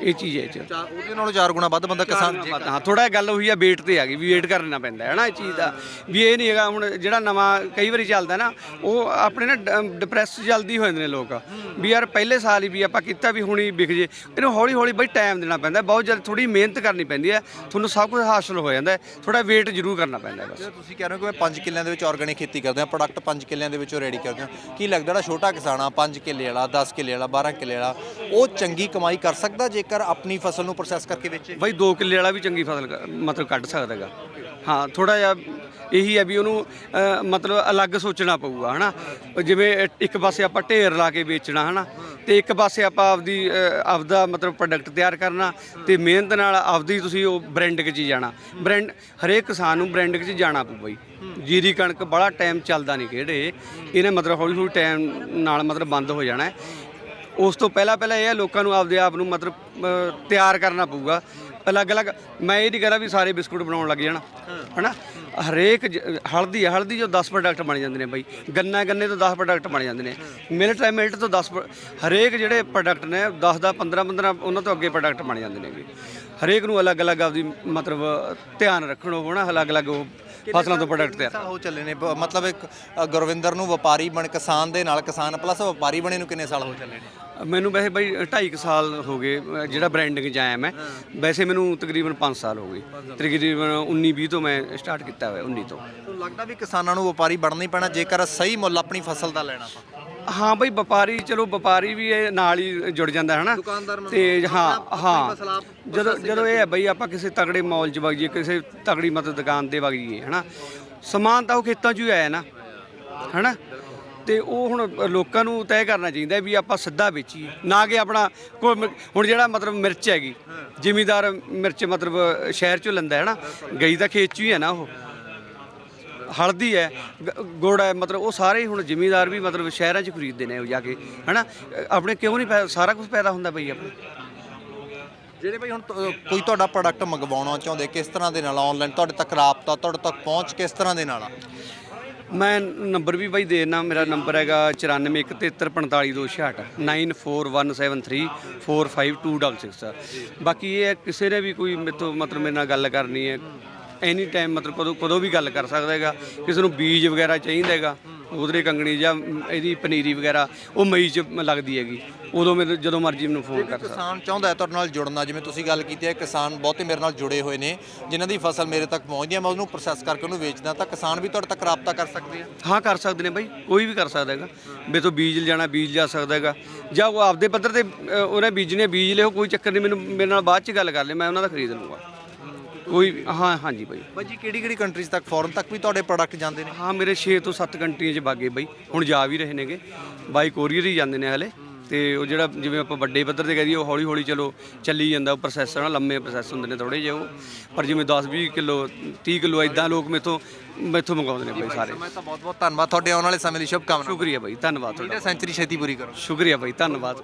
ਇਹ ਚੀਜ਼ ਹੈ 'ਚ ਚਾਰ ਉਹਦੇ ਨਾਲੋਂ ਚਾਰ ਗੁਣਾ ਵੱਧ ਬੰਦਾ ਕਿਸਾਨ ਜੇ ਹਾਂ ਥੋੜਾ ਗੱਲ ਹੋਈ ਆ ਵੇਟ ਤੇ ਆ ਗਈ ਵੀ ਵੇਟ ਕਰਨਾ ਪੈਂਦਾ ਹੈ ਨਾ ਇਹ ਚੀਜ਼ ਦਾ। ਵੀ ਇਹ ਨਹੀਂ ਹੈਗਾ ਹੁਣ ਜਿਹੜਾ ਨਵਾਂ ਕਈ ਵਾਰੀ ਚੱਲਦਾ ਨਾ ਉਹ ਆਪਣੇ ਨਾ ਡਿਪਰੈਸ ਜਲਦੀ ਹੋ ਜਾਂਦੇ ਨੇ ਲੋਕ। ਵੀ ਯਾਰ ਪਹਿਲੇ ਸਾਲ ਹੀ ਵੀ ਆਪਾਂ ਕੀਤਾ ਵੀ ਹੁਣੀ ਵਿਕ ਜੇ। ਇਹਨੂੰ ਹੌਲੀ ਹੌਲੀ ਬਈ ਟਾਈਮ ਦੇਣਾ ਪੈਂਦਾ ਬਹੁਤ ਜਲਦੀ ਥੋੜੀ ਮਿਹਨਤ ਕਰਨੀ ਪੈਂਦੀ ਹੈ। ਤੁਹਾਨੂੰ ਸਭ ਕੁਝ ਹਾਸਲ ਹੋ ਜਾਂਦਾ ਥੋੜਾ ਵੇਟ ਜ਼ਰੂਰ ਕਰਨਾ ਪੈਂਦਾ ਬਸ। ਜੇ ਤੁਸੀਂ ਕਹਿ ਰਹੇ ਹੋ ਕਿ ਮੈਂ 5 ਕਿੱਲਿਆਂ ਦੇ ਵਿੱਚ ਆਰਗੈਨਿਕ ਖੇਤੀ ਕਰਦੇ ਹਾਂ ਪ੍ਰੋਡਕਟ 5 ਕਿੱਲਿਆਂ ਦੇ ਵਿੱਚੋਂ ਰੈਡੀ ਕਰਦੇ ਹਾਂ। ਕੀ ਲੱਗਦਾ ਜਿਹੜਾ ਛੋਟਾ ਕਿਸਾਨ ਆ 5 ਕਿੱਲੇ ਵਾਲਾ 10 ਕਿੱਲੇ ਵਾਲਾ 12 ਕਿੱਲੇ ਵਾਲਾ ਉਹ ਚੰਗੀ ਕਮਾਈ ਕਰ ਸਕਦਾ ਜੇਕਰ ਆਪਣੀ ਫਸਲ ਨੂੰ ਪ੍ਰੋਸੈਸ ਕਰਕੇ ਵੇਚੇ। ਬਈ 2 ਕਿੱਲੇ ਵਾਲਾ ਵੀ ਚੰਗੀ ਫਸਲ ਕ- ਮਤਲਬ ਕੱਢ ਸਕਦਾ ਹੈਗਾ। ਹਾਂ ਥੋੜਾ ਜਿਹਾ ਇਹੀ ਹੈ ਵੀ ਉਹਨੂੰ ਅ, ਮਤਲਬ ਅਲੱਗ ਸੋਚਣਾ ਪਊਗਾ ਹਨਾ? ਜਿਵੇਂ ਇੱਕ ਪਾਸੇ ਆਪਾਂ ਢੇਰ ਲਾ ਕੇ ਵੇਚਣਾ ਹਨਾ? ਤੇ ਇੱਕ ਪਾਸੇ ਆਪਾਂ ਆਪਦੀ ਅ, ਆਪਦਾ ਮਤਲਬ ਪ੍ਰੋਡਕਟ ਤਿਆਰ ਕਰਨਾ ਤੇ ਮਿਹਨਤ ਨਾਲ ਆਪਦੀ ਤੁਸੀਂ ਉਹ ਬ੍ਰਾਂਡਿੰਗ 'ਚ ਹੀ ਜਾਣਾ। ਬ੍ਰਾਂਡ ਹਰੇਕ ਕਿਸਾਨ ਨੂੰ ਬ੍ਰਾਂਡਿੰਗ 'ਚ ਜਾਣਾ ਪਊ ਬਈ। ਜੀਰੀ ਕਣਕ ਬੜਾ ਟਾਈਮ ਚੱਲਦਾ ਨਹੀਂ ਕਿਹੜੇ। ਇਹਨੇ ਮਤਲਬ ਹੌਲੀ ਹੌਲੀ ਟਾਈਮ ਨਾਲ ਮਤਲਬ ਬੰਦ ਹੋ ਜਾਣਾ। ਹੈ ਉਸ ਤੋਂ ਪਹਿਲਾਂ ਪਹਿਲਾਂ ਇਹ ਹੈ ਲੋਕਾਂ ਨੂੰ ਆਪਦੇ ਆਪ ਨੂੰ ਮਤਲਬ ਤਿਆਰ ਕਰਨਾ ਪਊਗਾ। ਅਲੱਗ-ਅਲੱਗ ਮੈਂ ਇਹ ਨਹੀਂ ਕਹਿੰਦਾ ਵੀ ਸਾਰੇ ਬਿਸਕੁਟ ਬਣਾਉਣ ਲੱਗ ਜਾਣ ਹਨਾ? ਹਰੇਕ ਜ- ਹਲਦੀ ਹੈ ਹਲਦੀ ਜੋ 10 ਪ੍ਰੋਡਕਟ ਬਣ ਜਾਂਦੇ ਨੇ ਬਾਈ। ਗੰਨਾ ਗੰਨੇ ਤੋਂ 10 ਪ੍ਰੋਡਕਟ ਬਣ ਜਾਂਦੇ ਨੇ। ਮਿਲਟ ਹੈ ਮਿਲਟ ਤੋਂ 10 ਪ੍ਰੋ- ਹਰੇਕ ਜਿਹੜੇ ਪ੍ਰੋਡਕਟ ਨੇ 10 ਦਾ 15 15 ਉਹਨਾਂ ਤੋਂ ਅੱਗੇ ਪ੍ਰੋਡਕਟ ਬਣ ਜਾਂਦੇ ਨੇ ਹਰੇਕ ਨੂੰ ਅਲੱਗ-ਅਲੱਗ ਆਪਦੀ ਮਤਲਬ ਧਿਆਨ ਰੱਖਣੋ ਹੋਣਾ ਅਲੱਗ-ਅਲੱਗ ਉਹ ਫਸਲਾਂ ਤੋਂ ਪ੍ਰੋਡਕਟ ਤਿਆਰ। ਸਾਲ ਹੋ ਚੱਲੇ ਨੇ? ਬ- ਮਤਲਬ ਇੱਕ ਅ, ਗੁਰਵਿੰਦਰ ਨੂੰ ਵਪਾਰੀ ਬਣ ਕਿਸਾਨ ਦੇ ਨਾਲ ਕਿਸਾਨ ਪਲੱਸ ਵਪਾਰੀ ਬਣੇ ਨੂੰ ਕਿੰਨੇ ਸਾਲ ਹੋ ਚੱਲੇ ਨੇ? ਮੈਨੂੰ ਵੈਸੇ ਬਾਈ 2.5 ਸਾਲ ਹੋ ਗਏ ਅ, ਜਿਹੜਾ ਬ੍ਰਾਂਡਿੰਗ 'ਚ ਆਇਆ ਮੈਂ। ਵੈਸੇ ਮੈਨੂੰ ਤਕਰੀਬਨ 5 ਸਾਲ ਹੋ ਗਏ। ਤਕਰੀਬਨ 19 20 ਤੋਂ ਮੈਂ ਸਟਾਰਟ ਕੀਤਾ ਹੋਇਆ 19 ਤੋਂ। ਤਾਂ ਲੱਗਦਾ ਵੀ ਕਿਸਾਨਾਂ ਨੂੰ ਵਪਾਰੀ ਬਣਨਾ ਹੀ ਪੈਣਾ ਜੇਕਰ ਸਹੀ ਮੁੱਲ ਆਪਣੀ ਫਸਲ ਦਾ ਲੈਣਾ ਹਾਂ ਬਈ ਵਪਾਰੀ ਚਲੋ ਵਪਾਰੀ ਵੀ ਇਹ ਨਾਲ ਹੀ ਜੁੜ ਜਾਂਦਾ ਹੈ ਨਾ ਦੁਕਾਨਦਾਰ ਨਾਲ ਤੇ ਹਾਂ ਹਾਂ। ਜਦੋਂ ਜਦੋਂ ਇਹ ਹੈ ਬਈ ਆਪਾਂ ਕਿਸੇ ਤਗੜੇ ਮਾਲ 'ਚ ਵਗ ਜਾਈਏ ਕਿਸੇ ਤਗੜੀ ਮਤਲਬ ਦੁਕਾਨ ਤੇ ਵਗ ਜਾਈਏ ਹਨਾ। ਸਮਾਨ ਤਾਂ ਉਹ ਖੇਤਾਂ 'ਚੋਂ ਹੀ ਆਇਆ ਨਾ ਹਨਾ। ਤੇ ਉਹ ਹੁਣ ਲੋਕਾਂ ਨੂੰ ਤੈਅ ਕਰਨਾ ਚਾਹੀਦਾ ਵੀ ਆਪਾਂ ਸਿੱਧਾ ਵੇਚੀਏ। ਨਾ ਕਿ ਆਪਣਾ ਕੋਈ ਮ- ਹੁਣ ਜਿਹੜਾ ਮਤਲਬ ਮਿਰਚ ਹੈਗੀ ਜ਼ਿਮੀਦਾਰ ਮਿਰਚ ਮਤਲਬ ਸ਼ਹਿਰ 'ਚੋਂ ਲੈਂਦਾ ਹੈ ਨਾ ਗਈ ਤਾਂ ਖੇਤ 'ਚ ਹੀ ਹੈ ਨਾ ਉਹ। ਹਲਦੀ ਹੈ ਗ- ਗੁੜ ਹੈ ਮਤਲਬ ਉਹ ਸਾਰੇ ਹੀ ਹੁਣ ਜ਼ਿਮੀਦਾਰ ਵੀ ਮਤਲਬ ਸ਼ਹਿਰਾਂ 'ਚ ਖਰੀਦਦੇ ਨੇ ਉਹ ਜਾ ਕੇ ਹਨਾ? ਅ, ਆਪਣੇ ਕਿਉਂ ਨਹੀਂ ਪੈ- ਸਾਰਾ ਕੁਝ ਪੈਦਾ ਹੁੰਦਾ ਬਈ ਆਪਣੇ? ਜਿਹੜੇ ਭਾਈ ਹੁਣ ਤ- ਕੋਈ ਤੁਹਾਡਾ ਪ੍ਰੋਡਕਟ ਮੰਗਵਾਉਣਾ ਚਾਹੁੰਦੇ ਕਿਸ ਤਰ੍ਹਾਂ ਦੇ ਨਾਲ ਆਨਲਾਈਨ ਤੁਹਾਡੇ ਤੱਕ ਰਾਬਤਾ ਤੁਹਾਡੇ ਤੱਕ ਪਹੁੰਚ ਕਿਸ ਤਰ੍ਹਾਂ ਦੇ ਨਾਲ ਆ? ਮੈਂ ਨੰਬਰ ਵੀ ਬਾਈ ਦੇ ਦੇਣਾ ਮੇਰਾ ਨੰਬਰ ਹੈਗਾ 9413452266 9417345266 ਬਾਕੀ ਇਹ ਹੈ, ਕਿਸੇ ਨੇ ਵੀ ਕੋਈ ਮੇਥੋਂ ਮਤਲਬ ਮੇਰੇ ਨਾਲ ਗੱਲ ਕਰਨੀ ਹੈ ਐਨੀ ਟਾਈਮ ਮਤਲਬ ਕਦੋਂ ਕਦੋਂ ਵੀ ਗੱਲ ਕਰ ਸਕਦਾ ਹੈਗਾ, ਕਿਸੇ ਨੂੰ ਬੀਜ ਵਗੈਰਾ ਚਾਹੀਦਾ ਹੈਗਾ ਉਧਰੇ ਕੰਗਣੀ ਜਾਂ ਇਹਦੀ ਪਨੀਰੀ ਵਗੈਰਾ, ਉਹ ਮਈ ਚ ਲੱਗਦੀ ਹੈਗੀ। ਉਦੋਂ ਮੇਰੇ ਜਦੋਂ ਮਰਜ਼ੀ ਮੈਨੂੰ ਫੋਨ ਕਰ ਸਕਦਾ। ਕਿਸਾਨ ਚਾਹੁੰਦਾ ਹੈ ਤੁਹਾਡੇ ਨਾਲ ਜੁੜਨਾ ਜਿਵੇਂ ਤੁਸੀਂ ਗੱਲ ਕੀਤੀ ਹੈ ਕਿਸਾਨ ਬਹੁਤੇ ਮੇਰੇ ਨਾਲ ਜੁੜੇ ਹੋਏ ਨੇ ਜਿਨ੍ਹਾਂ ਦੀ ਫਸਲ ਮੇਰੇ ਤੱਕ ਪਹੁੰਚਦੀ ਹੈ ਮੈਂ ਉਹਨੂੰ ਪ੍ਰੋਸੈਸ ਕਰਕੇ ਉਹਨੂੰ ਵੇਚਦਾ ਤਾਂ ਕਿਸਾਨ ਵੀ ਤੁਹਾਡੇ ਤੱਕ ਰਾਬਤਾ ਕਰ ਸਕਦੇ ਆ? ਹਾਂ ਕਰ ਸਕਦੇ ਨੇ ਬਾਈ ਕੋਈ ਵੀ ਕਰ ਸਕਦਾ ਹੈਗਾ। ਮੇਰੇ ਤੋਂ ਬੀਜ ਲਿਜਾਣਾ ਬੀਜ ਲਿਆ ਸਕਦਾ ਹੈਗਾ। ਜਾਂ ਉਹ ਆਪਦੇ ਪੱਧਰ ਤੇ ਅ, ਉਹਨੇ ਬੀਜਨੇ ਬੀਜ ਲਿਓ ਕੋਈ ਚੱਕਰ ਨਹੀਂ ਮੈਨੂੰ ਮੇਰੇ ਨਾਲ ਬਾਅਦ ਚ ਗੱਲ ਕਰ ਲੈ ਮੈਂ ਉਹਨਾਂ ਦਾ ਖਰੀਦ ਲੂੰਗਾ ਕੋਈ ਹਾਂ ਹਾਂਜੀ ਬਾਈ। ਭਾਈ ਜੀ ਕਿਹੜੀ ਕਿਹੜੀ ਕੰਟਰੀਜ਼ ਤੱਕ ਫੋਰਨ ਤੱਕ ਵੀ ਤੁਹਾਡੇ ਪ੍ਰੋਡਕਟ ਜਾਂਦੇ ਨੇ? ਹਾਂ ਮੇਰੇ 6 ਤੋਂ 7 ਕੰਟਰੀਆਂ 'ਚ ਬਾਗੇ ਬਾਈ ਹੁਣ ਜਾ ਵੀ ਰਹੇ ਨੇਗੇ। ਬਾਈ ਕੋਰੀਅਰ ਹੀ ਜਾਂਦੇ ਨੇ ਹਲੇ। ਤੇ ਉਹ ਜਿਹੜਾ ਜਿਵੇਂ ਆਪਾਂ ਵੱਡੇ ਪੱਧਰ ਤੇ ਕਹਦੇ ਉਹ ਹੌਲੀ ਹੌਲੀ ਚਲੋ ਚੱਲੀ ਜਾਂਦਾ ਉਹ ਪ੍ਰੋਸੈਸ ਨਾਲ ਲੰਮੇ ਪ੍ਰੋਸੈਸ ਹੁੰਦੇ ਨੇ ਥੋੜੇ ਜਿਹੇ ਉਹ। ਪਰ ਜਿਵੇਂ 10 20 ਕਿਲੋ 30 ਕਿਲੋ ਇਦਾਂ ਲੋਕ ਮੇਥੋਂ ਮੈਥੋਂ ਮੰਗਾਉਂਦੇ ਨੇ ਬਾਈ ਸਾਰੇ। ਮੈਂ ਤਾਂ ਬਹੁਤ ਬਹੁਤ ਧੰਨਵਾਦ ਤੁਹਾਡੇ ਆਉਣ ਵਾਲੇ ਸਮੇਂ ਲਈ ਸ਼ੁਭ ਕਾਮਨਾ ਸ਼ੁਕਰੀਆ ਬਾਈ ਧੰਨਵਾਦ ਤੁਹਾਡਾ। ਸੈਂਚਰੀ ਛੇਤੀ ਪੂਰੀ ਕਰੋ। ਸ਼ੁਕਰੀਆ ਬਾਈ ਧੰਨਵਾਦ।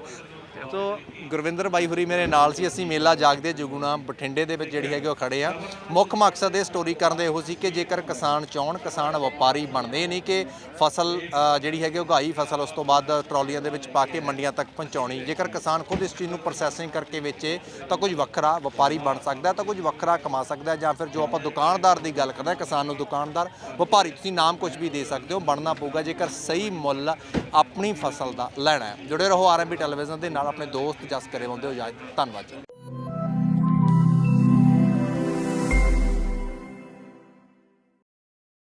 ਸੋ ਗੁਰਵਿੰਦਰ ਬਾਈ ਹੁਰੀ ਮੇਰੇ ਨਾਲ ਸੀ, ਅਸੀਂ ਮੇਲਾ ਜਾਗਦੇ ਜੁਗੂਣਾ ਬਠਿੰਡੇ ਦੇ ਵਿੱਚ ਜਿਹੜੀ ਹੈਗੀ ਉਹ ਖੜੇ ਆ। ਮੁੱਖ ਮਕਸਦ ਇਹ ਸਟੋਰੀ ਕਰਨ ਦਾ ਇਹੋ ਸੀ ਕਿ ਜੇਕਰ ਕਿਸਾਨ ਚਾਹਣ ਕਿਸਾਨ ਵਪਾਰੀ ਬਣਦੇ ਨਹੀਂ ਕਿ ਫਸਲ ਜਿਹੜੀ ਹੈਗੀ ਉਗਾਈ ਫਸਲ, ਉਸ ਤੋਂ ਬਾਅਦ ਟਰਾਲੀਆਂ ਦੇ ਵਿੱਚ ਪਾ ਕੇ ਮੰਡੀਆਂ ਤੱਕ ਪਹੁੰਚਾਉਣੀ। ਜੇਕਰ ਕਿਸਾਨ ਖੁਦ ਇਸ ਚੀਜ਼ ਨੂੰ ਪ੍ਰੋਸੈਸਿੰਗ ਕਰਕੇ ਵੇਚੇ, ਤਾਂ ਕੁਝ ਵੱਖਰਾ ਵਪਾਰੀ ਬਣ ਸਕਦਾ, ਤਾਂ ਕੁਝ ਵੱਖਰਾ ਕਮਾ ਸਕਦਾ, ਜਾਂ ਫਿਰ ਜੋ ਆਪਾਂ ਦੁਕਾਨਦਾਰ ਦੀ ਗੱਲ ਕਰਦੇ ਹਾਂ, ਕਿਸਾਨ ਨੂੰ ਦੁਕਾਨਦਾਰ, ਵਪਾਰੀ, ਤੁਸੀਂ ਨਾਮ ਕੁਝ ਵੀ ਦੇ ਸਕਦੇ ਹੋ, ਬਣਨਾ ਪਊਗਾ ਜੇਕਰ ਸਹੀ ਮੁੱਲ ਆਪਣੀ ਫਸਲ ਦਾ ਲੈਣਾ ਹੈ। ਜੁੜੇ ਰਹੋ ਆਰਐਮਬੀ ਟੈਲੀਵਿਜ਼ਨ ਦੇ ਨਾਲ। ਆਪਣੇ ਦੋਸਤ ਜਸ ਕਰੇ ਹੁੰਦੇ ਹੋ ਜਾਇ ਧੰਨਵਾਦ ਜੀ।